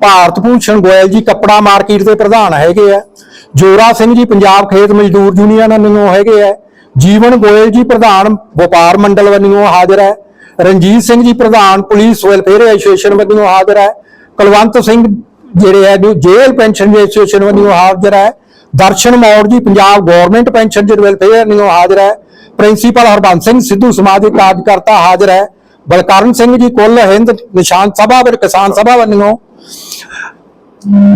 ਭਾਰਤ ਭੂਸ਼ਣ ਗੋਇਲ ਜੀ ਕੱਪੜਾ ਮਾਰਕੀਟ ਦੇ ਪ੍ਰਧਾਨ ਹੈਗੇ ਆ। ਜੋਰਾ ਸਿੰਘ ਜੀ ਪੰਜਾਬ ਖੇਤ ਮਜ਼ਦੂਰ ਯੂਨੀਅਨ ਵੱਲੋਂ ਹੈਗੇ ਆ। ਜੀਵਨ ਗੋਇਲ ਜੀ ਪ੍ਰਧਾਨ ਵਪਾਰ ਮੰਡਲ ਵੱਲੋਂ ਹਾਜ਼ਰ ਹੈ ਰਣਜੀਤ ਸਿੰਘ ਜੀ ਪ੍ਰਧਾਨ ਪੁਲਿਸ ਵੈਲਫੇਅਰ ਐਸੋਸੀਏਸ਼ਨ ਵੱਲੋਂ ਹਾਜ਼ਰ ਹੈ ਕੁਲਵੰਤ ਸਿੰਘ ਜਿਹੜੇ ਹੈ ਜੇਲ ਪੈਨਸ਼ਨ ਐਸੋਸੀਏਸ਼ਨ ਵੱਲੋਂ ਹਾਜ਼ਰ ਹੈ ਦਰਸ਼ਨ ਮੌੜ ਜੀ ਪੰਜਾਬ ਗਵਰਨਮੈਂਟ ਪੈਨਸ਼ਨ ਵੈਲਫੇਅਰ ਵੱਲੋਂ ਹਾਜ਼ਰ ਹੈ ਪ੍ਰਿੰਸੀਪਲ ਹਰਬੰਸ ਸਿੰਘ ਸਿੱਧੂ ਸਮਾਜਿਕ ਕਾਰਜਕਰਤਾ ਹਾਜ਼ਰ ਹੈ ਬਲਕਰਨ ਸਿੰਘ ਜੀ ਕੁੱਲ ਹਿੰਦ ਨਿਸ਼ਾਨ ਸਭਾ ਵੱਲ ਕਿਸਾਨ ਸਭਾ ਵੱਲੋਂ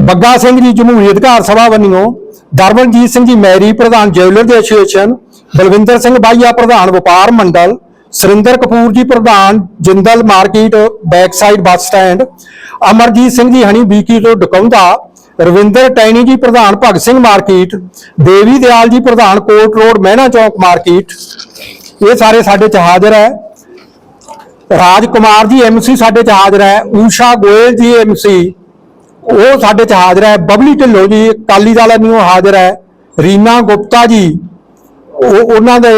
ਬੱਗਾ ਸਿੰਘ ਜੀ ਜਮਹੂਰੀ ਅਧਿਕਾਰ ਸਭਾ ਵੱਲੋਂ ਦਰਬਨਜੀਤ ਸਿੰਘ ਜੀ ਮੈਰੀ, ਪ੍ਰਧਾਨ ਜੈਵਲਰ ਦੇ ਐਸੋਸੀਏਸ਼ਨ, ਬਲਵਿੰਦਰ ਸਿੰਘ ਬਾਈਆ, ਪ੍ਰਧਾਨ ਵਪਾਰ ਮੰਡਲ, ਸੁਰਿੰਦਰ ਕਪੂਰ ਜੀ, ਪ੍ਰਧਾਨ Jindal market back side bus stand, Amarjit Singh ji, ਹਣੀ ਬੀਕੀ ਤੋਂ ਡਕੌਂਦਾ, ਰਵਿੰਦਰ ਟੈਣੀ ਜੀ, ਪ੍ਰਧਾਨ ਭਗਤ ਸਿੰਘ ਮਾਰਕੀਟ, ਦੇਵੀ ਦਿਆਲ ਜੀ, ਪ੍ਰਧਾਨ ਕੋਟ ਰੋਡ, ਮਹਿਣਾ ਚੌਕ ਮਾਰਕੀਟ। ਇਹ ਸਾਰੇ ਸਾਡੇ ਚ ਹਾਜ਼ਰ ਹੈ। ਰਾਜ ਕੁਮਾਰ ਜੀ ਐਮਸੀ ਸਾਡੇ ਚ ਹਾਜ਼ਰ ਹੈ, ਊਸ਼ਾ ਗੋਇਲ ਜੀ ਐਮਸੀ ਉਹ ਸਾਡੇ ਚ ਹਾਜ਼ਰ ਹੈ, ਬਬਲੀ ਢਿੱਲੋਂ ਜੀ, ਅਕਾਲੀ ਦਲ ਨੂੰ ਹਾਜ਼ਰ ਹੈ, ਰੀਨਾ ਗੁਪਤਾ ਜੀ, ਉਹ ਉਹਨਾਂ ਦੇ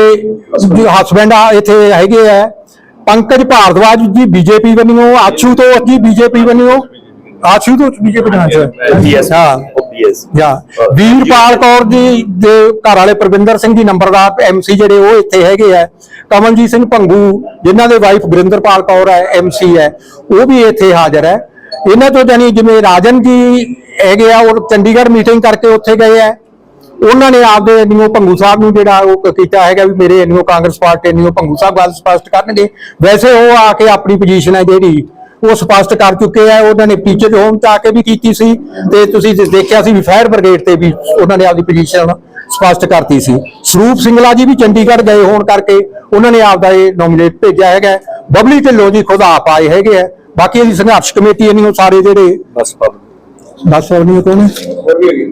ਹਸਬੰਡ ਇੱਥੇ ਹੈਗੇ ਆ ਪੰਕਜ ਭਾਰਦਵਾਜ ਜੀ ਬੀਜੇਪੀ ਬਣਿਓ ਆਛੂ ਤੋਂ ਅੱਗੇ ਬੀਜੇਪੀ ਬਣਿਓ ਆਛੂ ਤੋਂ ਬੀਜੇਪੀ ਨਾਲ Yes. ਹਾਂ ਜਾਂ ਵੀਰਪਾਲ ਕੌਰ ਜੀ ਦੇ ਘਰ ਵਾਲੇ ਪ੍ਰਵਿੰਦਰ ਸਿੰਘ ਜੀ ਨੰਬਰਦਾਰ ਐਮਸੀ ਜਿਹੜੇ ਉਹ ਇੱਥੇ ਹੈਗੇ ਆ। ਕਮਲਜੀਤ ਸਿੰਘ ਭੰਗੂ ਜਿਨ੍ਹਾਂ ਦੇ ਵਾਈਫ ਗੁਰਿੰਦਰਪਾਲ ਕੌਰ ਹੈ ਐਮਸੀ ਹੈ ਉਹ ਵੀ ਇੱਥੇ ਹਾਜ਼ਰ ਹੈ। ਇਹਨਾਂ ਤੋਂ ਜਾਨੀ ਜਿਵੇਂ ਰਾਜਨ ਜੀ ਹੈਗੇ ਆ ਉਹ ਚੰਡੀਗੜ੍ਹ ਮੀਟਿੰਗ ਕਰਕੇ ਉੱਥੇ ਗਏ ਆ। ਉਹਨਾਂ ਨੇ ਆਪਦੇ ਨਿਓ ਭੰਗੂ ਸਾਹਿਬ ਨੂੰ ਜਿਹੜਾ ਉਹ ਕੀਤਾ ਹੈਗਾ ਵੀ ਮੇਰੇ ਨਿਓ ਕਾਂਗਰਸ ਪਾਰਟੀ ਨਿਓ ਭੰਗੂ ਸਾਹਿਬ ਗੱਲ ਸਪਸ਼ਟ ਕਰਨਗੇ। ਵੈਸੇ ਉਹ ਆ ਕੇ ਆਪਣੀ ਪੋਜੀਸ਼ਨ ਹੈ ਜਿਹੜੀ ਉਹ ਸਪਸ਼ਟ ਕਰ ਚੁੱਕੇ ਆ ਉਹਨਾਂ ਨੇ ਟੀਚਰ ਹੋਮ ਚ ਆ ਕੇ ਵੀ ਕੀਤੀ ਸੀ ਤੇ ਤੁਸੀਂ ਦੇਖਿਆ ਸੀ ਵੀ ਫਾਇਰ ਬ੍ਰਿਗੇਡ ਤੇ ਵੀ ਉਹਨਾਂ ਨੇ ਆਪਦੀ ਪੋਜੀਸ਼ਨ ਸਪਸ਼ਟ ਕਰਤੀ ਸੀ। ਸਰੂਪ ਸਿੰਗਲਾ ਜੀ ਵੀ ਚੰਡੀਗੜ੍ਹ ਗਏ ਹੋਣ ਕਰਕੇ ਉਹਨਾਂ ਨੇ ਆਪਦਾ ਇਹ ਨੋਮੀਨੇਟ ਭੇਜਿਆ ਹੈਗਾ। ਬਬਲੀ ਢਿੱਲੋਂ ਜੀ ਖੁਦ ਆਪ ਆਏ ਹੈਗੇ ਆ। ਬਾਕੀ ਇਹਦੀ ਸੰਘਰਸ਼ ਕਮੇਟੀ ਉਹ ਸਾਰੇ ਜਿਹੜੇ ਬਸ ਪਾਪ ਦੱਸ ਨਹੀਂ ਕੋਣ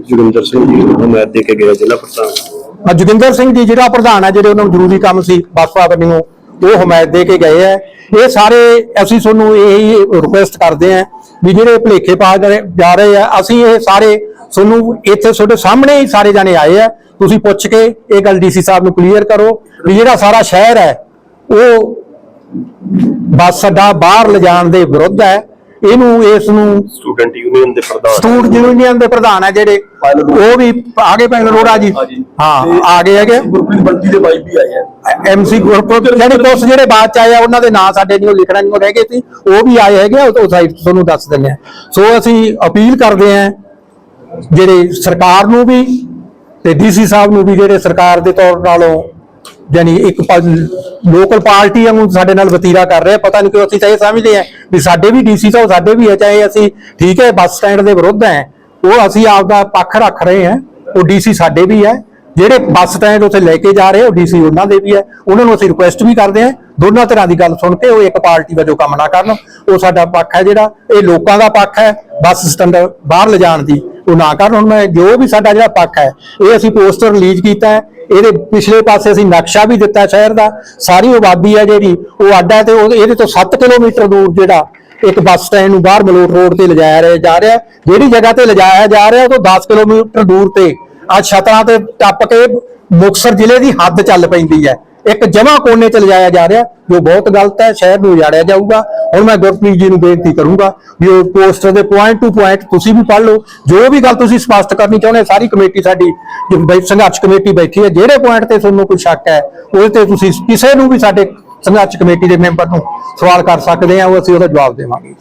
ਜੁਗਿੰਦਰ ਸਿੰਘ ਜੀ ਨੂੰ ਮੈਂ ਦੇ ਕੇ ਗਿਆ ਜ਼ਿਲ੍ਹਾ ਪ੍ਰਧਾਨ। ਆ ਜੋਗਿੰਦਰ ਸਿੰਘ ਜੀ ਜਿਹੜਾ ਪ੍ਰਧਾਨ ਹੈ ਜਿਹੜੇ ਉਹਨਾਂ ਨੂੰ ਜ਼ਰੂਰੀ ਕੰਮ ਸੀ ਬਸਪਾ ਵੱਲੋਂ ਉਹ ਹਮਾਇਤ ਦੇ ਕੇ ਗਏ ਆ ਇਹ ਸਾਰੇ ਅਸੀਂ ਤੁਹਾਨੂੰ ਇਹੀ ਰਿਕੁਐਸਟ ਕਰਦੇ ਆ ਵੀ ਜਿਹੜੇ ਭਲੇਖੇ ਪਾ ਰਹੇ- ਜਾ ਰਹੇ ਆ, ਅਸੀਂ ਇਹ ਸਾਰੇ ਤੁਹਾਨੂੰ ਇੱਥੇ ਤੁਹਾਡੇ ਸਾਹਮਣੇ ਹੀ ਸਾਰੇ ਜਾਣੇ ਆਏ ਆ। ਤੁਸੀਂ ਪੁੱਛ ਕੇ ਇਹ ਗੱਲ ਡੀਸੀ ਸਾਹਿਬ ਨੂੰ ਕਲੀਅਰ ਕਰੋ ਵੀ ਜਿਹੜਾ ਸਾਰਾ ਸ਼ਹਿਰ ਹੈ, ਉਹ ਬੱਸ ਅੱਡਾ ਬਾਹਰ ਲਿਜਾਣ ਦੇ ਵਿਰੁੱਧ ਹੈ। ਇਹਨੂੰ ਇਸ ਨੂੰ ਸਟੂਡੈਂਟ ਯੂਨੀਅਨ ਦੇ ਪ੍ਰਧਾਨ ਸਟੂਡ ਯੂਨੀਅਨ ਦੇ ਪ੍ਰਧਾਨ ਹੈ ਜਿਹੜੇ ਉਹ ਵੀ ਆਗੇ ਪੈਣ ਰੋੜਾ ਜੀ। ਹਾਂ ਆ ਗਏ ਹੈਗੇ। ਗੁਰਪ੍ਰੀਤ ਬੰਟੀ ਦੇ ਬਾਈ ਵੀ ਆਏ ਆ। ਐਮਸੀ ਗਰੁੱਪ ਜਿਹੜੇ ਕੁਛ ਜਿਹੜੇ ਬਾਅਦ ਚ ਆਏ ਆ ਉਹਨਾਂ ਦੇ ਨਾਂ ਸਾਡੇ ਨਹੀਂ ਉਹ ਲਿਖਣਾ ਨਹੀਂ ਉਹ ਰਹਿ ਗਏ ਸੀ। ਉਹ ਵੀ ਆਏ ਹੈਗੇ ਆ, ਉਹ ਸਾਈਡ ਤੁਹਾਨੂੰ ਦੱਸ ਦਿੰਦੇ ਆ। ਸੋ ਅਸੀਂ ਅਪੀਲ ਕਰਦੇ ਆ ਜਿਹੜੇ ਸਰਕਾਰ ਨੂੰ ਵੀ ਤੇ ਡੀਸੀ ਸਾਹਿਬ ਨੂੰ ਵੀ ਜਿਹੜੇ ਸਰਕਾਰ ਦੇ ਤੌਰ ਨਾਲੋਂ ਯਾਨੀ ਇੱਕ ਲੋਕਲ ਪਾਰਟੀ ਵਾਂਗੂ ਸਾਡੇ ਨਾਲ ਵਤੀਰਾ ਕਰ ਰਿਹਾ, ਪਤਾ ਨਹੀਂ ਕਿਉਂ ਅਸੀਂ ਤਾਂ ਇਹ ਸਮਝਦੇ ਆ ਵੀ ਸਾਡੇ ਵੀ ਡੀਸੀ ਸਾਹਿਬ ਸਾਡੇ ਵੀ ਹੈ, ਚਾਹੇ ਅਸੀਂ ਠੀਕ ਹੈ ਬੱਸ ਸਟੈਂਡ ਦੇ ਵਿਰੁੱਧ ਹੈ, ਉਹ ਅਸੀਂ ਆਪਦਾ ਪੱਖ ਰੱਖ ਰਹੇ ਹਾਂ, ਉਹ ਡੀਸੀ ਸਾਡੇ ਵੀ ਹੈ, ਜਿਹੜੇ ਬੱਸ ਸਟੈਂਡ ਉੱਥੇ ਲੈ ਕੇ ਜਾ ਰਹੇ ਉਹ ਡੀਸੀ ਉਹਨਾਂ ਦੇ ਵੀ ਹੈ, ਉਹਨਾਂ ਨੂੰ ਅਸੀਂ ਰਿਕੁਐਸਟ ਵੀ ਕਰਦੇ ਹਾਂ, ਦੋਨਾਂ ਤਰ੍ਹਾਂ ਦੀ ਗੱਲ ਸੁਣ ਕੇ ਉਹ ਇੱਕ ਪਾਰਟੀ ਵਜੋਂ ਕੰਮ ਨਾ ਕਰਨ, ਉਹ ਸਾਡਾ ਪੱਖ ਹੈ ਜਿਹੜਾ, ਇਹ ਲੋਕਾਂ ਦਾ ਪੱਖ ਹੈ, ਬੱਸ ਸਟੈਂਡ ਬਾਹਰ ਲਿਜਾਣ ਦੀ। ਉਹ ਨਾ ਕਰਨ। ਹੁਣ ਮੈਂ ਜੋ ਵੀ ਸਾਡਾ ਜਿਹੜਾ ਪੱਖ ਹੈ, ਇਹ ਅਸੀਂ ਪੋਸਟਰ ਰਿਲੀਜ਼ ਕੀਤਾ ਹੈ। ਇਹਦੇ ਪਿਛਲੇ ਪਾਸੇ ਅਸੀਂ ਨਕਸ਼ਾ ਵੀ ਦਿੱਤਾ ਸ਼ਹਿਰ ਦਾ। ਸਾਰੀ ਆਬਾਦੀ ਹੈ ਜਿਹੜੀ, ਉਹ ਅੱਡਾ ਤੇ ਉਹ- ਇਹਦੇ ਤੋਂ 7 ਕਿਲੋਮੀਟਰ ਦੂਰ ਜਿਹੜਾ ਇੱਕ ਬੱਸ ਸਟੈਂਡ ਨੂੰ ਬਾਹਰ ਮਲੋਟ ਰੋਡ ਤੇ ਲਿਜਾਇਆ ਰਿਹਾ- ਜਾ ਰਿਹਾ ਜਿਹੜੀ ਜਗ੍ਹਾ ਤੇ ਲਿਜਾਇਆ ਜਾ ਰਿਹਾ, ਉਹ ਤੋਂ 10 ਕਿਲੋਮੀਟਰ ਦੂਰ ਤੇ ਆ ਛਤਰਾਂ ਤੇ ਟੱਪ ਕੇ ਮੁਕਸਰ ਜ਼ਿਲ੍ਹੇ ਦੀ ਹੱਦ ਚੱਲ ਪੈਂਦੀ ਹੈ। ਇੱਕ ਜਮਾ ਕੋਨੇ ਚ ਲਿਜਾਇਆ ਜਾ ਰਿਹਾ ਜੋ ਬਹੁਤ ਗਲਤ ਹੈ, ਸ਼ਹਿਰ ਨੂੰ ਉਜਾੜਿਆ ਜਾਊਗਾ। ਹੁਣ ਮੈਂ ਗੁਰਪ੍ਰੀਤ ਜੀ ਨੂੰ ਬੇਨਤੀ ਕਰੂੰਗਾ ਵੀ ਉਹ ਪੋਸਟਰ ਦੇ ਪੁਆਇੰਟ ਟੂ ਪੁਆਇੰਟ ਤੁਸੀਂ ਵੀ ਪੜ੍ਹ ਲਓ। ਜੋ ਵੀ ਗੱਲ ਤੁਸੀਂ ਸਪਸ਼ਟ ਕਰਨੀ ਚਾਹੁੰਦੇ ਸਾਰੀ ਕਮੇਟੀ ਸਾਡੀ ਸੰਘਰਸ਼ ਕਮੇਟੀ ਬੈਠੀ ਹੈ, ਜਿਹੜੇ ਪੁਆਇੰਟ ਤੇ ਤੁਹਾਨੂੰ ਕੋਈ ਸ਼ੱਕ ਹੈ, ਉਹਦੇ ਤੇ ਤੁਸੀਂ ਕਿਸੇ ਨੂੰ ਵੀ ਸਾਡੇ ਸੰਘਰਸ਼ ਕਮੇਟੀ ਦੇ ਮੈਂਬਰ ਨੂੰ ਸਵਾਲ ਕਰ ਸਕਦੇ ਆ ਉਹ ਅਸੀਂ ਉਹਦਾ ਜਵਾਬ ਦੇਵਾਂਗੇ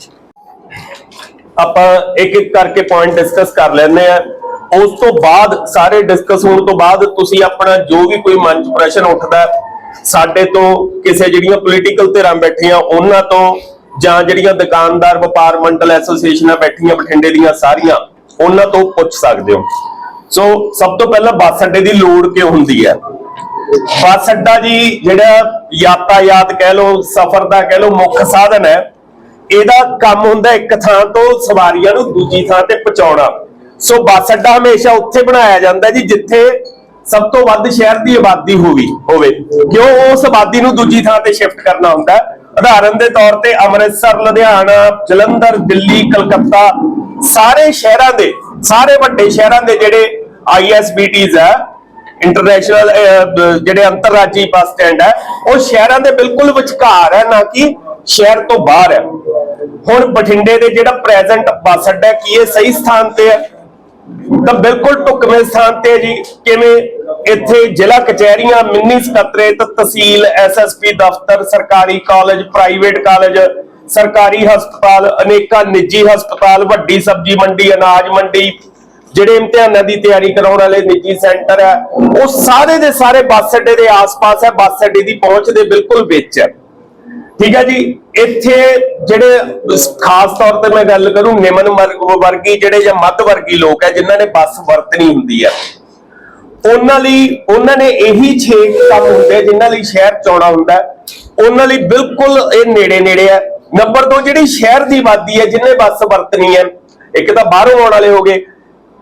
ਆਪਾਂ ਇੱਕ ਇੱਕ ਕਰਕੇ ਪੁਆਇੰਟ ਡਿਸਕਸ ਕਰ ਲੈਂਦੇ ਆ ਉਸ ਤੋਂ ਬਾਅਦ, ਸਾਰੇ ਡਿਸਕਸ ਹੋਣ ਤੋਂ ਬਾਅਦ ਤੁਸੀਂ ਆਪਣਾ ਜੋ ਵੀ ਕੋਈ ਮਨ ਚ ਪ੍ਰਸ਼ਨ ਉੱਠਦਾ ਸਾਡੇ ਤੋਂ ਕਿਸੇ ਜਿਹੜੀਆਂ ਪੋਲੀਟੀਕਲ ਧਿਰਾਂ ਬੈਠੀਆਂ, ਉਹਨਾਂ ਤੋਂ ਜਾਂ ਜਿਹੜੀਆਂ ਦੁਕਾਨਦਾਰ, ਵਪਾਰ ਮੰਡਲ ਐਸੋਸੀਏਸ਼ਨਾਂ ਬੈਠੀਆਂ, ਬਠਿੰਡੇ ਦੀਆਂ ਸਾਰੀਆਂ, ਉਹਨਾਂ ਤੋਂ ਪੁੱਛ ਸਕਦੇ ਹੋ। ਸੋ ਸਭ ਤੋਂ ਪਹਿਲਾਂ ਬੱਸ ਅੱਡੇ ਦੀ ਲੋੜ ਕਿਉਂ ਹੁੰਦੀ ਹੈ? ਬੱਸ ਅੱਡਾ ਜੀ ਜਿਹੜਾ ਯਾਤਾਯਾਤ ਕਹਿ ਲਓ, ਸਫ਼ਰ ਦਾ ਕਹਿ ਲਓ, ਮੁੱਖ ਸਾਧਨ ਹੈ, ਇਹਦਾ ਕੰਮ ਹੁੰਦਾ ਇੱਕ ਥਾਂ ਤੋਂ ਸਵਾਰੀਆਂ ਨੂੰ ਦੂਜੀ ਥਾਂ ਤੇ ਪਹੁੰਚਾਉਣਾ। ਸੋ ਬੱਸ ਅੱਡਾ ਹਮੇਸ਼ਾ ਉੱਥੇ ਬਣਾਇਆ ਜਾਂਦਾ ਜੀ, ਜਿੱਥੇ ਸਭ ਤੋਂ ਵੱਧ ਸ਼ਹਿਰ ਦੀ ਆਬਾਦੀ ਹੋਵੇ ਹੋਵੇ। ਕਿਉਂ ਉਸ ਆਬਾਦੀ ਨੂੰ ਦੂਜੀ ਥਾਂ ਤੇ ਸ਼ਿਫਟ ਕਰਨਾ ਹੁੰਦਾ? ਉਦਾਹਰਨ ਦੇ ਤੌਰ ਤੇ ਅੰਮ੍ਰਿਤਸਰ, ਲੁਧਿਆਣਾ, ਜਲੰਧਰ, ਦਿੱਲੀ, ਕਲਕੱਤਾ, ਸਾਰੇ ਸ਼ਹਿਰਾਂ ਦੇ ਸਾਰੇ ਵੱਡੇ ਸ਼ਹਿਰਾਂ ਦੇ ਜਿਹੜੇ ਆਈਐਸਬੀਟੀਜ਼ ਆ ਇੰਟਰਨੈਸ਼ਨਲ ਜਿਹੜੇ ਅੰਤਰਰਾਜੀ ਬੱਸ ਸਟੈਂਡ ਹੈ ਉਹ ਸ਼ਹਿਰਾਂ ਦੇ ਬਿਲਕੁਲ ਵਿਚਕਾਰ ਹੈ ਨਾ ਕਿ ਸ਼ਹਿਰ ਤੋਂ ਬਾਹਰ ਹੈ ਹੁਣ ਬਠਿੰਡੇ ਦੇ ਜਿਹੜਾ ਪ੍ਰੈਜ਼ੈਂਟ ਬੱਸ ਅੱਡਾ ਕੀ ਇਹ ਸਹੀ ਸਥਾਨ ਤੇ ਹੈ ਤਾਂ ਬਿਲਕੁਲ ਢੁਕਵੇਂ ਸਥਾਨ ਤੇ ਜੀ। ਕਿਵੇਂ ਇੱਥੇ ਜ਼ਿਲ੍ਹਾ ਕਚਹਿਰੀਆਂ, ਮਿੰਨੀ ਸਕੱਤਰੇਤ ਤਹਿਸੀਲ ਐਸਐਸਪੀ ਦਫ਼ਤਰ, ਸਰਕਾਰੀ ਕਾਲਜ, ਪ੍ਰਾਈਵੇਟ ਕਾਲਜ, ਸਰਕਾਰੀ ਹਸਪਤਾਲ, ਅਨੇਕਾਂ ਨਿੱਜੀ ਹਸਪਤਾਲ, ਵੱਡੀ ਸਬਜ਼ੀ ਮੰਡੀ, ਅਨਾਜ ਮੰਡੀ, ਜਿਹੜੇ ਇਮਤਿਹਾਨਾਂ ਦੀ ਤਿਆਰੀ ਕਰਾਉਣ ਵਾਲੇ ਨਿੱਜੀ ਸੈਂਟਰ ਹੈ, ਉਹ ਸਾਰੇ ਦੇ ਸਾਰੇ ਬੱਸ ਅੱਡੇ ਦੇ ਆਸ-ਪਾਸ ਹੈ, ਬੱਸ ਅੱਡੇ ਦੀ ਪਹੁੰਚ ਦੇ ਬਿਲਕੁਲ ਵਿੱਚ ਹੈ। ਠੀਕ ਹੈ ਜੀ? ਇੱਥੇ ਜਿਹੜੇ ਖਾਸ ਤੌਰ ਤੇ ਮੈਂ ਗੱਲ ਕਰੂੰ, ਨਿਮਨ ਵਰਗੀ ਜਿਹੜੇ ਜਾਂ ਮੱਧ ਵਰਗੀ ਲੋਕ ਹੈ, ਜਿਨ੍ਹਾਂ ਨੇ ਬੱਸ ਵਰਤਣੀ ਹੁੰਦੀ ਹੈ। ਉਹਨਾਂ ਲਈ, ਉਹਨਾਂ ਨੇ ਇਹੀ 6 ਕੰਮ ਹੁੰਦੇ ਜਿਨ੍ਹਾਂ ਲਈ ਸ਼ਹਿਰ ਚੌੜਾ ਹੁੰਦਾ ਉਹਨਾਂ ਲਈ ਬਿਲਕੁਲ ਇਹ ਨੇੜੇ ਨੇੜੇ ਹੈ। ਨੰਬਰ 2 ਜਿਹੜੀ ਸ਼ਹਿਰ ਦੀ ਆਬਾਦੀ ਹੈ ਜਿਨ੍ਹਾਂ ਬੱਸ ਵਰਤਣੀ ਹੈ, ਇੱਕ ਤਾਂ ਬਾਹਰੋਂ ਆਉਣ ਵਾਲੇ ਹੋਗੇ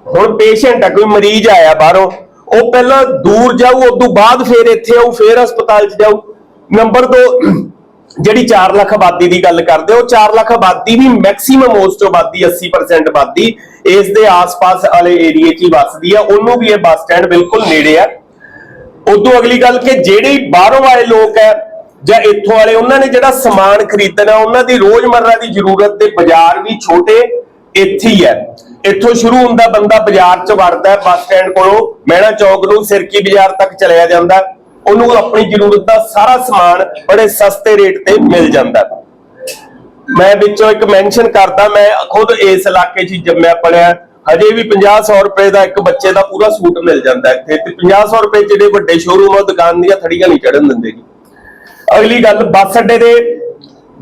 ਹੁਣ ਪੇਸ਼ੈਂਟ ਹੈ, ਕੋਈ ਮਰੀਜ਼ ਆਇਆ ਬਾਹਰੋਂ। ਉਹ ਪਹਿਲਾਂ ਦੂਰ ਜਾਊ ਉਸ ਤੋਂ ਬਾਅਦ ਫਿਰ ਇੱਥੇ ਆਊ, ਫਿਰ ਹਸਪਤਾਲ 'ਚ ਜਾਊ। ਨੰਬਰ 2 ਜਿਹੜੀ 4 ਲੱਖ ਆਬਾਦੀ ਦੀ ਗੱਲ ਕਰਦੇ ਹੋ 4 ਲੱਖ ਆਬਾਦੀ ਵੀ ਮੈਕਸਿਮਮ ਉਸ ਆਬਾਦੀ 80% ਆਬਾਦੀ ਇਸ ਦੇ ਆਸ-ਪਾਸ ਵਾਲੇ ਏਰੀਏ 'ਚ ਹੀ ਵੱਸਦੀ ਆ, ਉਹਨੂੰ ਵੀ ਇਹ ਬੱਸ ਸਟੈਂਡ ਬਿਲਕੁਲ ਨੇੜੇ ਆ। ਉਦੋਂ ਅਗਲੀ ਗੱਲ ਕਿ ਜਿਹੜੇ ਬਾਹਰੋਂ ਆਏ ਲੋਕ ਹੈ ਜਾਂ ਇੱਥੋਂ ਵਾਲੇ, ਉਹਨਾਂ ਨੇ ਜਿਹੜਾ ਸਮਾਨ ਖਰੀਦਣਾ, ਉਹਨਾਂ ਦੀ ਰੋਜ਼ਮਰਰਾ ਦੀ ਜ਼ਰੂਰਤ ਦੇ ਬਾਜ਼ਾਰ ਵੀ ਛੋਟੇ ਇੱਥੇ ਹੀ ਹੈ ਇੱਥੋਂ ਸ਼ੁਰੂ ਹੁੰਦਾ, ਬੰਦਾ ਬਾਜ਼ਾਰ 'ਚ ਵੜਦਾ, ਬੱਸ ਸਟੈਂਡ ਕੋਲੋਂ, ਮਹਿਣਾ ਚੌਕ ਨੂੰ ਸਿਰਕੀ ਬਾਜ਼ਾਰ ਤੱਕ ਚਲਿਆ ਜਾਂਦਾ। ਉਹਨੂੰ ਆਪਣੀ ਜ਼ਰੂਰਤ ਦਾ ਸਾਰਾ ਸਮਾਨ ਬੜੇ ਸਸਤੇ ਰੇਟ ਤੇ ਮਿਲ ਜਾਂਦਾ। ਮੈਂ ਵਿੱਚੋਂ ਇੱਕ ਮੈਂਸ਼ਨ ਕਰਦਾ, ਮੈਂ ਖੁਦ ਇਸ ਇਲਾਕੇ 'ਚ ਜੰਮਿਆ ਪਲਿਆ ਹਜੇ ਵੀ 50-100 ਰੁਪਏ ਦਾ ਇੱਕ ਬੱਚੇ ਦਾ ਪੂਰਾ ਸੂਟ ਮਿਲ ਜਾਂਦਾ ਇੱਥੇ ਤੇ 50-100 ਰੁਪਏ ਜਿਹੜੇ ਵੱਡੇ ਸ਼ੋਰੂਮ ਆ ਦੁਕਾਨ ਦੀਆਂ ਥੜੀਆਂ ਨਹੀਂ ਚੜਨ ਦਿੰਦੇ ਜੀ। ਅਗਲੀ ਗੱਲ, ਬੱਸ ਅੱਡੇ ਦੇ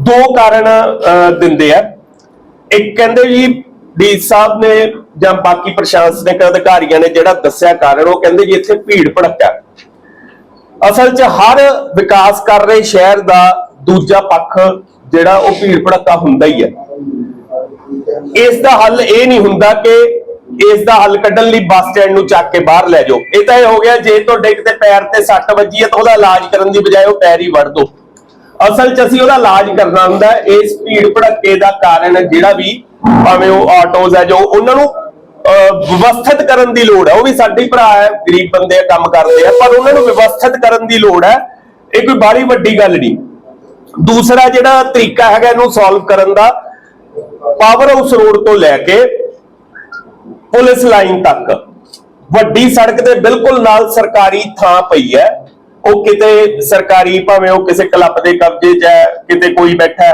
ਦੋ ਕਾਰਨ ਦਿੰਦੇ ਆ। ਇੱਕ ਕਹਿੰਦੇ ਜੀ ਡੀ ਸਾਹਿਬ ਨੇ ਜਾਂ ਬਾਕੀ ਪ੍ਰਸ਼ਾਸਨਿਕ ਅਧਿਕਾਰੀਆਂ ਨੇ ਜਿਹੜਾ ਦੱਸਿਆ ਕਾਰਨ, ਉਹ ਕਹਿੰਦੇ ਜੀ ਇੱਥੇ ਭੀੜ ਭੜੱਕਾ। ਅਸਲ 'ਚ ਹਰ ਵਿਕਾਸ ਕਰ ਰਹੇ ਸ਼ਹਿਰ ਦਾ ਦੂਜਾ ਪੱਖ ਜਿਹੜਾ ਉਹ ਭੀੜ ਭੜੱਕਾ ਹੁੰਦਾ ਹੀ ਹੈ। ਇਸ ਦਾ ਹੱਲ ਇਹ ਨਹੀਂ ਹੁੰਦਾ ਕਿ ਇਸ ਦਾ ਹੱਲ ਕੱਢਣ ਲਈ ਬੱਸ ਸਟੈਂਡ ਨੂੰ ਚੱਕ ਕੇ ਬਾਹਰ ਲੈ ਜਾਓ। ਇਹ ਤਾਂ ਇਹ ਹੋ ਗਿਆ, ਜੇ ਤੁਹਾਡੇ ਕਿਤੇ ਪੈਰ ਤੇ ਸੱਟ ਵੱਜੀ ਹੈ ਤਾਂ ਉਹਦਾ ਇਲਾਜ ਕਰਨ ਦੀ ਬਜਾਏ ਉਹ ਪੈਰ ਹੀ ਵੜ ਦੋ। ਅਸਲ 'ਚ ਅਸੀਂ ਉਹਦਾ ਇਲਾਜ ਕਰਨਾ ਹੁੰਦਾ, ਇਸ ਭੀੜ ਭੜੱਕੇ ਦਾ ਕਾਰਨ ਜਿਹੜਾ ਵੀ ਭਾਵੇਂ ਉਹ ਆਟੋਜ਼ ਹੈ ਜੋ ਉਹਨਾਂ ਨੂੰ ਵਿਵਸਥਿਤ ਕਰਨ ਦੀ ਲੋੜ ਹੈ। ਉਹ ਵੀ ਸਾਡੇ ਭਰਾ ਹੈ, ਗਰੀਬ ਬੰਦੇ ਆ, ਕੰਮ ਕਰਦੇ ਆ, ਪਰ ਉਹਨਾਂ ਨੂੰ ਵਿਵਸਥਿਤ ਕਰਨ ਦੀ ਲੋੜ ਹੈ। ਇਹ ਕੋਈ ਬਾਹਲੀ ਵੱਡੀ ਗੱਲ ਨਹੀਂ। ਦੂਸਰਾ ਜਿਹੜਾ ਤਰੀਕਾ ਹੈਗਾ ਇਹਨੂੰ ਸੋਲਵ ਕਰਨ ਦਾ ਪਾਵਰ ਹਾਊਸ ਰੋਡ ਤੋਂ ਲੈ ਕੇ ਪੁਲਿਸ ਲਾਈਨ ਤੱਕ। ਵੱਡੀ ਸੜਕ ਦੇ ਬਿਲਕੁਲ ਨਾਲ ਸਰਕਾਰੀ ਥਾਂ ਪਈ ਹੈ। ਉਹ ਕਿਤੇ ਸਰਕਾਰੀ, ਭਾਵੇਂ ਉਹ ਕਿਸੇ ਕਲੱਬ ਦੇ ਕਬਜ਼ੇ 'ਚ ਹੈ, ਕਿਤੇ ਕੋਈ ਬੈਠਾ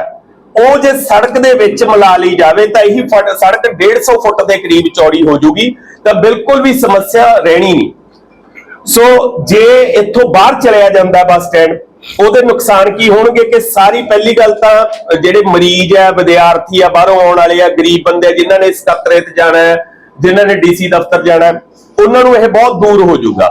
ਉਹ ਜੇ ਸੜਕ ਦੇ ਵਿੱਚ ਮਿਲਾ ਲਈ ਜਾਵੇ ਤਾਂ ਇਹੀ ਫੁੱਟ ਸੜਕ 150 ਫੁੱਟ ਦੇ ਕਰੀਬ ਚੌੜੀ ਹੋ ਜੂਗੀ ਤਾਂ ਬਿਲਕੁਲ ਵੀ ਸਮੱਸਿਆ ਰਹਿਣੀ ਨਹੀਂ। ਸੋ ਜੇ ਇੱਥੋਂ ਬਾਹਰ ਚਲਿਆ ਜਾਂਦਾ ਬੱਸ ਸਟੈਂਡ ਉਹਦੇ ਨੁਕਸਾਨ ਕੀ ਹੋਣਗੇ? ਕਿ ਸਾਰੀ ਪਹਿਲੀ ਗੱਲ ਤਾਂ ਜਿਹੜੇ ਮਰੀਜ਼ ਆ ਵਿਦਿਆਰਥੀ ਆ ਬਾਹਰੋਂ ਆਉਣ ਵਾਲੇ ਆ ਗਰੀਬ ਬੰਦੇ ਆ, ਜਿਨ੍ਹਾਂ ਨੇ ਤੇ ਜਾਣਾ ਹੈ ਜਿਨ੍ਹਾਂ ਨੇ ਡੀਸੀ ਦਫ਼ਤਰ ਜਾਣਾ ਉਹਨਾਂ ਨੂੰ ਇਹ ਬਹੁਤ ਦੂਰ ਹੋ ਜਾਊਗਾ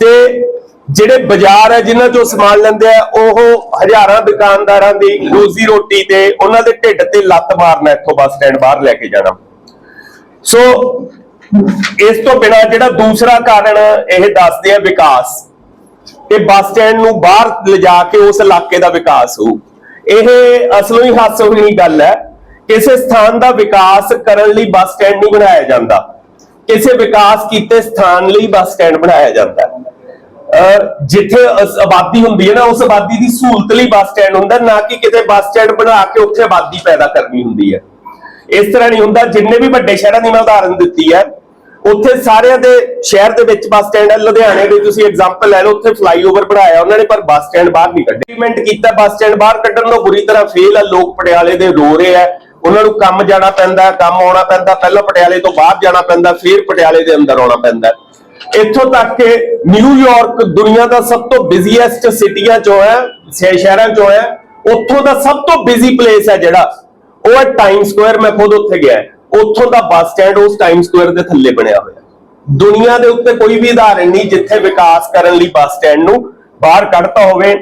ਤੇ ਜਿਹੜੇ ਬਾਜ਼ਾਰ ਹੈ, ਜਿਨ੍ਹਾਂ ਚੋਂ ਸਮਾਨ ਲੈਂਦੇ ਆ, ਉਹ ਹਜ਼ਾਰਾਂ ਦੁਕਾਨਦਾਰਾਂ ਦੀ ਰੋਜ਼ੀ ਰੋਟੀ ਤੇ ਉਹਨਾਂ ਦੇ ਢਿੱਡ ਤੇ ਲੱਤ ਮਾਰਨਾ ਇੱਥੋਂ ਬੱਸ ਸਟੈਂਡ ਬਾਹਰ ਲੈ ਕੇ ਜਾਣਾ। ਸੋ, ਇਸ ਤੋਂ ਬਿਨਾ ਜਿਹੜਾ ਦੂਸਰਾ ਕਾਰਨ ਇਹ ਦੱਸਦੇ ਆ ਵਿਕਾਸ, ਕਿ ਬੱਸ ਸਟੈਂਡ ਨੂੰ ਬਾਹਰ ਲਿਜਾ ਕੇ ਉਸ ਇਲਾਕੇ ਦਾ ਵਿਕਾਸ ਹੋਊ। ਇਹ ਅਸਲੋਂ ਹੀ ਹਾਸੋਹੀਣੀ ਗੱਲ ਹੈ, ਕਿਸੇ ਸਥਾਨ ਦਾ ਵਿਕਾਸ ਕਰਨ ਲਈ ਬੱਸ ਸਟੈਂਡ ਨਹੀਂ ਬਣਾਇਆ ਜਾਂਦਾ। ਕਿਸੇ ਵਿਕਾਸ ਕੀਤੇ ਸਥਾਨ ਲਈ ਬੱਸ ਸਟੈਂਡ ਬਣਾਇਆ ਜਾਂਦਾ। ਜਿੱਥੇ ਆਬਾਦੀ ਹੁੰਦੀ ਹੈ ਨਾ, ਉਸ ਆਬਾਦੀ ਦੀ ਸਹੂਲਤ ਲਈ ਬੱਸ ਸਟੈਂਡ ਹੁੰਦਾ, ਨਾ ਕਿ ਕਿਤੇ ਬੱਸ ਸਟੈਂਡ ਬਣਾ ਕੇ ਉੱਥੇ ਆਬਾਦੀ ਪੈਦਾ ਕਰਨੀ ਹੁੰਦੀ ਹੈ। ਇਸ ਤਰ੍ਹਾਂ ਨਹੀਂ ਹੁੰਦਾ, ਜਿੰਨੇ ਵੀ ਵੱਡੇ ਸ਼ਹਿਰਾਂ ਦੀ ਮੈਂ ਉਦਾਹਰਨ ਦਿੱਤੀ ਹੈ, ਉੱਥੇ ਸਾਰਿਆਂ ਦੇ ਸ਼ਹਿਰ ਦੇ ਵਿੱਚ ਬੱਸ ਸਟੈਂਡ ਹੈ, ਲੁਧਿਆਣੇ ਦੇ ਤੁਸੀਂ ਐਗਜ਼ਾਮਪਲ ਲੈ ਲਓ, ਉੱਥੇ ਫਲਾਈਓਵਰ ਬਣਾਇਆ ਉਹਨਾਂ ਨੇ, ਪਰ ਬੱਸ ਸਟੈਂਡ ਬਾਹਰ ਨਹੀਂ ਕੱਢਿਆ। ਇੰਪਲੀਮੈਂਟ ਕੀਤਾ, ਬੱਸ ਸਟੈਂਡ ਬਾਹਰ ਕੱਢਣ ਤੋਂ ਬੁਰੀ ਤਰ੍ਹਾਂ ਫੇਲ ਆ ਲੋਕ ਪਟਿਆਲੇ ਦੇ ਰੋ ਰਹੇ ਆ ਉਹਨਾਂ ਨੂੰ ਕੰਮ ਜਾਣਾ ਪੈਂਦਾ, ਕੰਮ ਆਉਣਾ ਪੈਂਦਾ, ਪਹਿਲਾਂ ਪਟਿਆਲੇ ਤੋਂ ਬਾਹਰ ਜਾਣਾ ਪੈਂਦਾ, ਫਿਰ ਪਟਿਆਲੇ ਦੇ ਅੰਦਰ ਆਉਣਾ ਪੈਂਦਾ। ਇੱਥੋਂ ਤੱਕ ਕਿ ਨਿਊਯਾਰਕ ਦੁਨੀਆ ਦਾ ਸਭ ਤੋਂ ਬਿਜ਼ੀਐਸਟ ਸਿਟੀਆਂ ਚੋਂ ਹੈ ਸ਼ਹਿਰਾਂ ਚੋਂ ਹੈ, ਉੱਥੋਂ ਦਾ ਸਭ ਤੋਂ ਬਿਜ਼ੀ ਪਲੇਸ ਹੈ ਜਿਹੜਾ, ਉਹ ਹੈ ਟਾਈਮ ਸਕੁਅਰ ਮੈਂ ਖੁਦ ਉੱਥੇ ਗਿਆ ਉੱਥੋਂ ਦਾ ਬੱਸ ਸਟੈਂਡ ਉਸ ਟਾਈਮ ਸਕੁਅਰ ਦੇ ਥੱਲੇ ਬਣਿਆ ਹੋਇਆ ਦੁਨੀਆ ਦੇ ਉੱਤੇ ਕੋਈ ਵੀ ਉਦਾਹਰਣ ਨਹੀਂ, ਜਿੱਥੇ ਵਿਕਾਸ ਕਰਨ ਲਈ ਬੱਸ ਸਟੈਂਡ ਨੂੰ ਬਾਹਰ ਕੱਢਤਾ ਹੋਵੇ,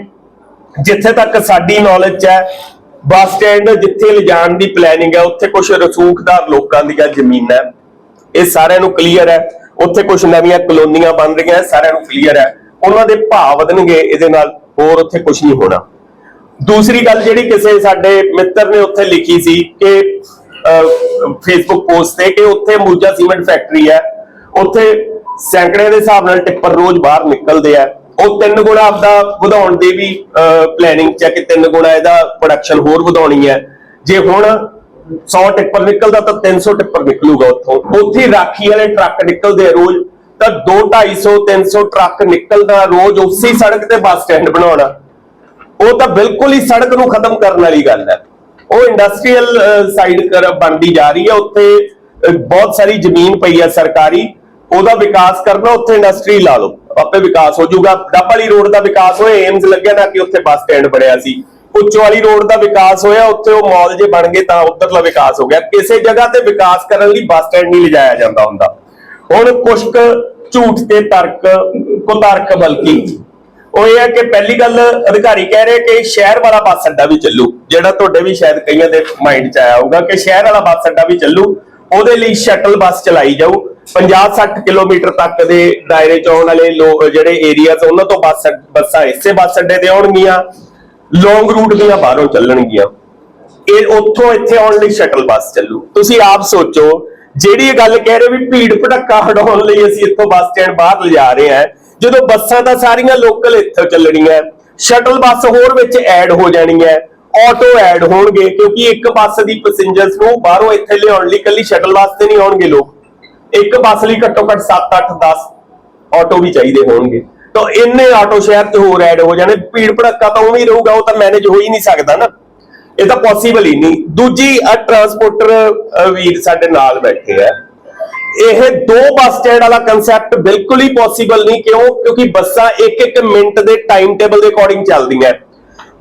ਜਿੱਥੇ ਤੱਕ ਸਾਡੀ ਨੌਲੇਜ ਹੈ, ਬੱਸ ਸਟੈਂਡ ਜਿੱਥੇ ਲਿਜਾਣ ਦੀ ਪਲੈਨਿੰਗ ਹੈ, ਉੱਥੇ ਕੁਝ ਰਸੂਖਦਾਰ ਲੋਕਾਂ ਦੀਆਂ ਜ਼ਮੀਨਾਂ ਇਹ ਸਾਰਿਆਂ ਨੂੰ ਕਲੀਅਰ ਹੈ। ਉੱਥੇ ਕੁਝ ਨਵੀਆਂ ਕਲੋਨੀਆਂ ਬਣ ਰਹੀਆਂ, ਸਾਰਿਆਂ ਨੂੰ ਕਲੀਅਰ ਹੈ। ਉਹਨਾਂ ਦੇ ਭਾਅ ਵਧਣਗੇ, ਇਹਦੇ ਨਾਲ ਹੋਰ ਉੱਥੇ ਕੁਝ ਨਹੀਂ ਹੋਣਾ। ਦੂਸਰੀ ਗੱਲ ਜਿਹੜੀ ਕਿਸੇ ਸਾਡੇ ਮਿੱਤਰ ਨੇ ਉੱਥੇ ਲਿਖੀ ਸੀ ਕਿ ਫੇਸਬੁੱਕ ਪੋਸਟ ਤੇ ਕਿ ਉੱਥੇ ਮੂਜਾ ਸੀਮੈਂਟ ਫੈਕਟਰੀ ਹੈ। ਉੱਥੇ ਸੈਂਕੜੇ ਦੇ ਹਿਸਾਬ ਨਾਲ ਟਿੱਪਰ ਰੋਜ਼ ਬਾਹਰ ਨਿਕਲਦੇ ਆ। ਉਹ ਤਿੰਨ ਗੁਣਾ ਆਪਦਾ ਵਧਾਉਣ ਦੀ ਵੀ ਪਲੈਨਿੰਗ ਚ ਕਿ ਤਿੰਨ ਗੁਣਾ ਇਹਦਾ ਪ੍ਰੋਡਕਸ਼ਨ ਹੋਰ ਵਧਾਉਣੀ ਹੈ। ਜੇ ਹੁਣ 100 ਟਿੱਪਰ ਨਿਕਲਦਾ ਤਾਂ 300 ਟਿੱਪਰ ਨਿਕਲੂਗਾ ਉੱਥੋਂ। ਉੱਥੇ ਰਾਖੀ ਵਾਲੇ ਟਰੱਕ ਨਿਕਲਦੇ ਆ ਰੋਜ਼। ਤਾਂ 2 250 300 ਟਰੱਕ ਨਿਕਲਦਾ ਰੋਜ਼ ਉਸੇ ਸੜਕ ਤੇ ਬੱਸ ਸਟੈਂਡ ਬਣਾਉਣਾ। ਉਹ ਤਾਂ ਬਿਲਕੁਲ ਹੀ ਸੜਕ ਨੂੰ ਖਤਮ ਕਰਨ ਵਾਲੀ ਗੱਲ ਹੈ। ਉਹ ਇੰਡਸਟਰੀਅਲ ਸਾਈਡ ਕਰ ਬਣਦੀ ਜਾ ਰਹੀ ਹੈ। ਉੱਥੇ ਬਹੁਤ ਸਾਰੀ ਜ਼ਮੀਨ ਪਈ ਹੈ ਸਰਕਾਰੀ। ਉਹਦਾ ਵਿਕਾਸ ਕਰਨਾ ਉੱਥੇ ਇੰਡਸਟਰੀ ਲਾ ਲਓ। ਆਪੇ ਵਿਕਾਸ ਹੋ ਜਾਊਗਾ। ਡੱਬ ਰੋਡ ਦਾ ਵਿਕਾਸ ਹੋਇਆ ਏਮਸ ਲੱਗਿਆ ਨਾ ਕਿ ਉੱਥੇ ਬੱਸ ਸਟੈਂਡ ਬਣਿਆ ਸੀ। ਉੱਚੋ ਵਾਲੀ ਰੋਡ ਦਾ ਵਿਕਾਸ ਹੋਇਆ, ਉੱਥੇ ਉਹ ਮਾਲ ਜੇ ਬਣ ਗਏ ਤਾਂ ਉੱਧਰਲਾ ਵਿਕਾਸ ਹੋ ਗਿਆ। ਕਿਸੇ ਜਗ੍ਹਾ ਤੇ ਵਿਕਾਸ ਕਰਨ ਲਈ ਬੱਸ ਸਟੈਂਡ ਨਹੀਂ ਲਿਜਾਇਆ ਜਾਂਦਾ ਹੁੰਦਾ। ਹੁਣ ਕੁਛ ਝੂਠ ਤੇ ਤਰਕ, ਕੁਤਰਕ ਬਲਕਿ ਉਹ ਇਹ ਹੈ ਕਿ ਪਹਿਲੀ ਗੱਲ ਅਧਿਕਾਰੀ ਕਹਿ ਰਹੇ ਕਿ ਸ਼ਹਿਰ ਵਾਲਾ ਬੱਸ ਅੱਡਾ ਵੀ ਚੱਲੂ, ਜਿਹੜਾ ਤੁਹਾਡੇ ਵੀ ਸ਼ਾਇਦ ਕਈਆਂ ਦੇ ਮਾਈਂਡ 'ਚ ਆਇਆ ਹੋਊਗਾ ਕਿ ਸ਼ਹਿਰ ਵਾਲਾ ਬੱਸ ਅੱਡਾ ਵੀ ਚੱਲੂ, ਉਹਦੇ ਲਈ ਸ਼ਟਲ ਬੱਸ ਚਲਾਈ ਜਾਊ। 50-60 ਕਿਲੋਮੀਟਰ ਤੱਕ ਦੇ ਦਾਇਰੇ 'ਚ ਆਉਣ ਵਾਲੇ ਲੋਕ ਜਿਹੜੇ ਏਰੀਆਜ਼ ਉਹਨਾਂ ਤੋਂ ਬੱਸ ਬੱਸਾਂ ਇਸੇ ਬੱਸ ਅੱਡੇ ਤੇ ਆਉਣਗੀਆਂ। ਲੌਂਗ ਰੂਟ ਦੀਆਂ ਬਾਹਰੋਂ ਚੱਲਣਗੀਆਂ। ਇਹ ਉੱਥੋਂ ਇੱਥੇ ਆਉਣ ਲਈ ਸ਼ਟਲ ਬੱਸ ਚੱਲੂ। ਤੁਸੀਂ ਆਪ ਸੋਚੋ, ਜਿਹੜੀ ਇਹ ਗੱਲ ਕਹਿ ਰਹੇ ਵੀ ਭੀੜ ਭਟੱਕਾ ਹਟਾਉਣ ਲਈ ਅਸੀਂ ਇੱਥੋਂ ਬੱਸ ਸਟੈਂਡ ਬਾਹਰ ਲਿਜਾ ਰਹੇ ਹਾਂ, ਜਦੋਂ ਬੱਸਾਂ ਤਾਂ ਸਾਰੀਆਂ ਲੋਕਲ ਇੱਥੋਂ ਚੱਲਣੀਆਂ, ਸ਼ਟਲ ਬੱਸ ਹੋਰ ਵਿੱਚ ਐਡ ਹੋ ਜਾਣੀ ਹੈ ਆਟੋ ਐਡ ਹੋਣਗੇ, ਕਿਉਂਕਿ ਇੱਕ ਬੱਸ ਦੀ ਪੈਸੇਂਜਰਸ ਨੂੰ ਬਾਹਰੋਂ ਇੱਥੇ ਲਿਆਉਣ ਲਈ ਕੱਲੀ ਸ਼ਟਲ ਬੱਸ ਤੇ ਨਹੀਂ ਆਉਣਗੇ ਲੋਕ। ਇੱਕ ਬੱਸ ਲਈ ਘੱਟੋ ਘੱਟ 7 8 10 ਆਟੋ ਵੀ ਚਾਹੀਦੇ ਹੋਣਗੇ। ਤਾਂ ਇੰਨੇ ਆਟੋ ਸ਼ਹਿਰ 'ਚ ਹੋਰ ਐਡ ਹੋ ਜਾਣੇ, ਭੀੜ ਭੜੱਕਾ ਤਾਂ ਉਵੇਂ ਹੀ ਰਹੂਗਾ, ਉਹ ਤਾਂ ਮੈਨੇਜ ਹੋ ਹੀ ਨਹੀਂ ਸਕਦਾ ਨਾ। ਇਹ ਤਾਂ ਪੋਸੀਬਲ ਹੀ ਨਹੀਂ। ਦੂਜੀ, ਆ ਟਰਾਂਸਪੋਰਟਰ ਵੀਰ ਸਾਡੇ ਨਾਲ ਬੈਠੇ ਆ। ਇਹ ਦੋ ਬੱਸ ਸਟੈਂਡ ਵਾਲਾ ਕਨਸੈਪਟ ਬਿਲਕੁਲ ਹੀ ਪੋਸੀਬਲ ਨਹੀਂ, ਕਿਉਂ? ਕਿਉਂਕਿ ਬੱਸਾਂ ਇੱਕ ਇੱਕ ਮਿੰਟ ਦੇ ਟਾਈਮ ਟੇਬਲ ਦੇ ਅਕੋਰਡਿੰਗ ਚੱਲਦੀਆਂ।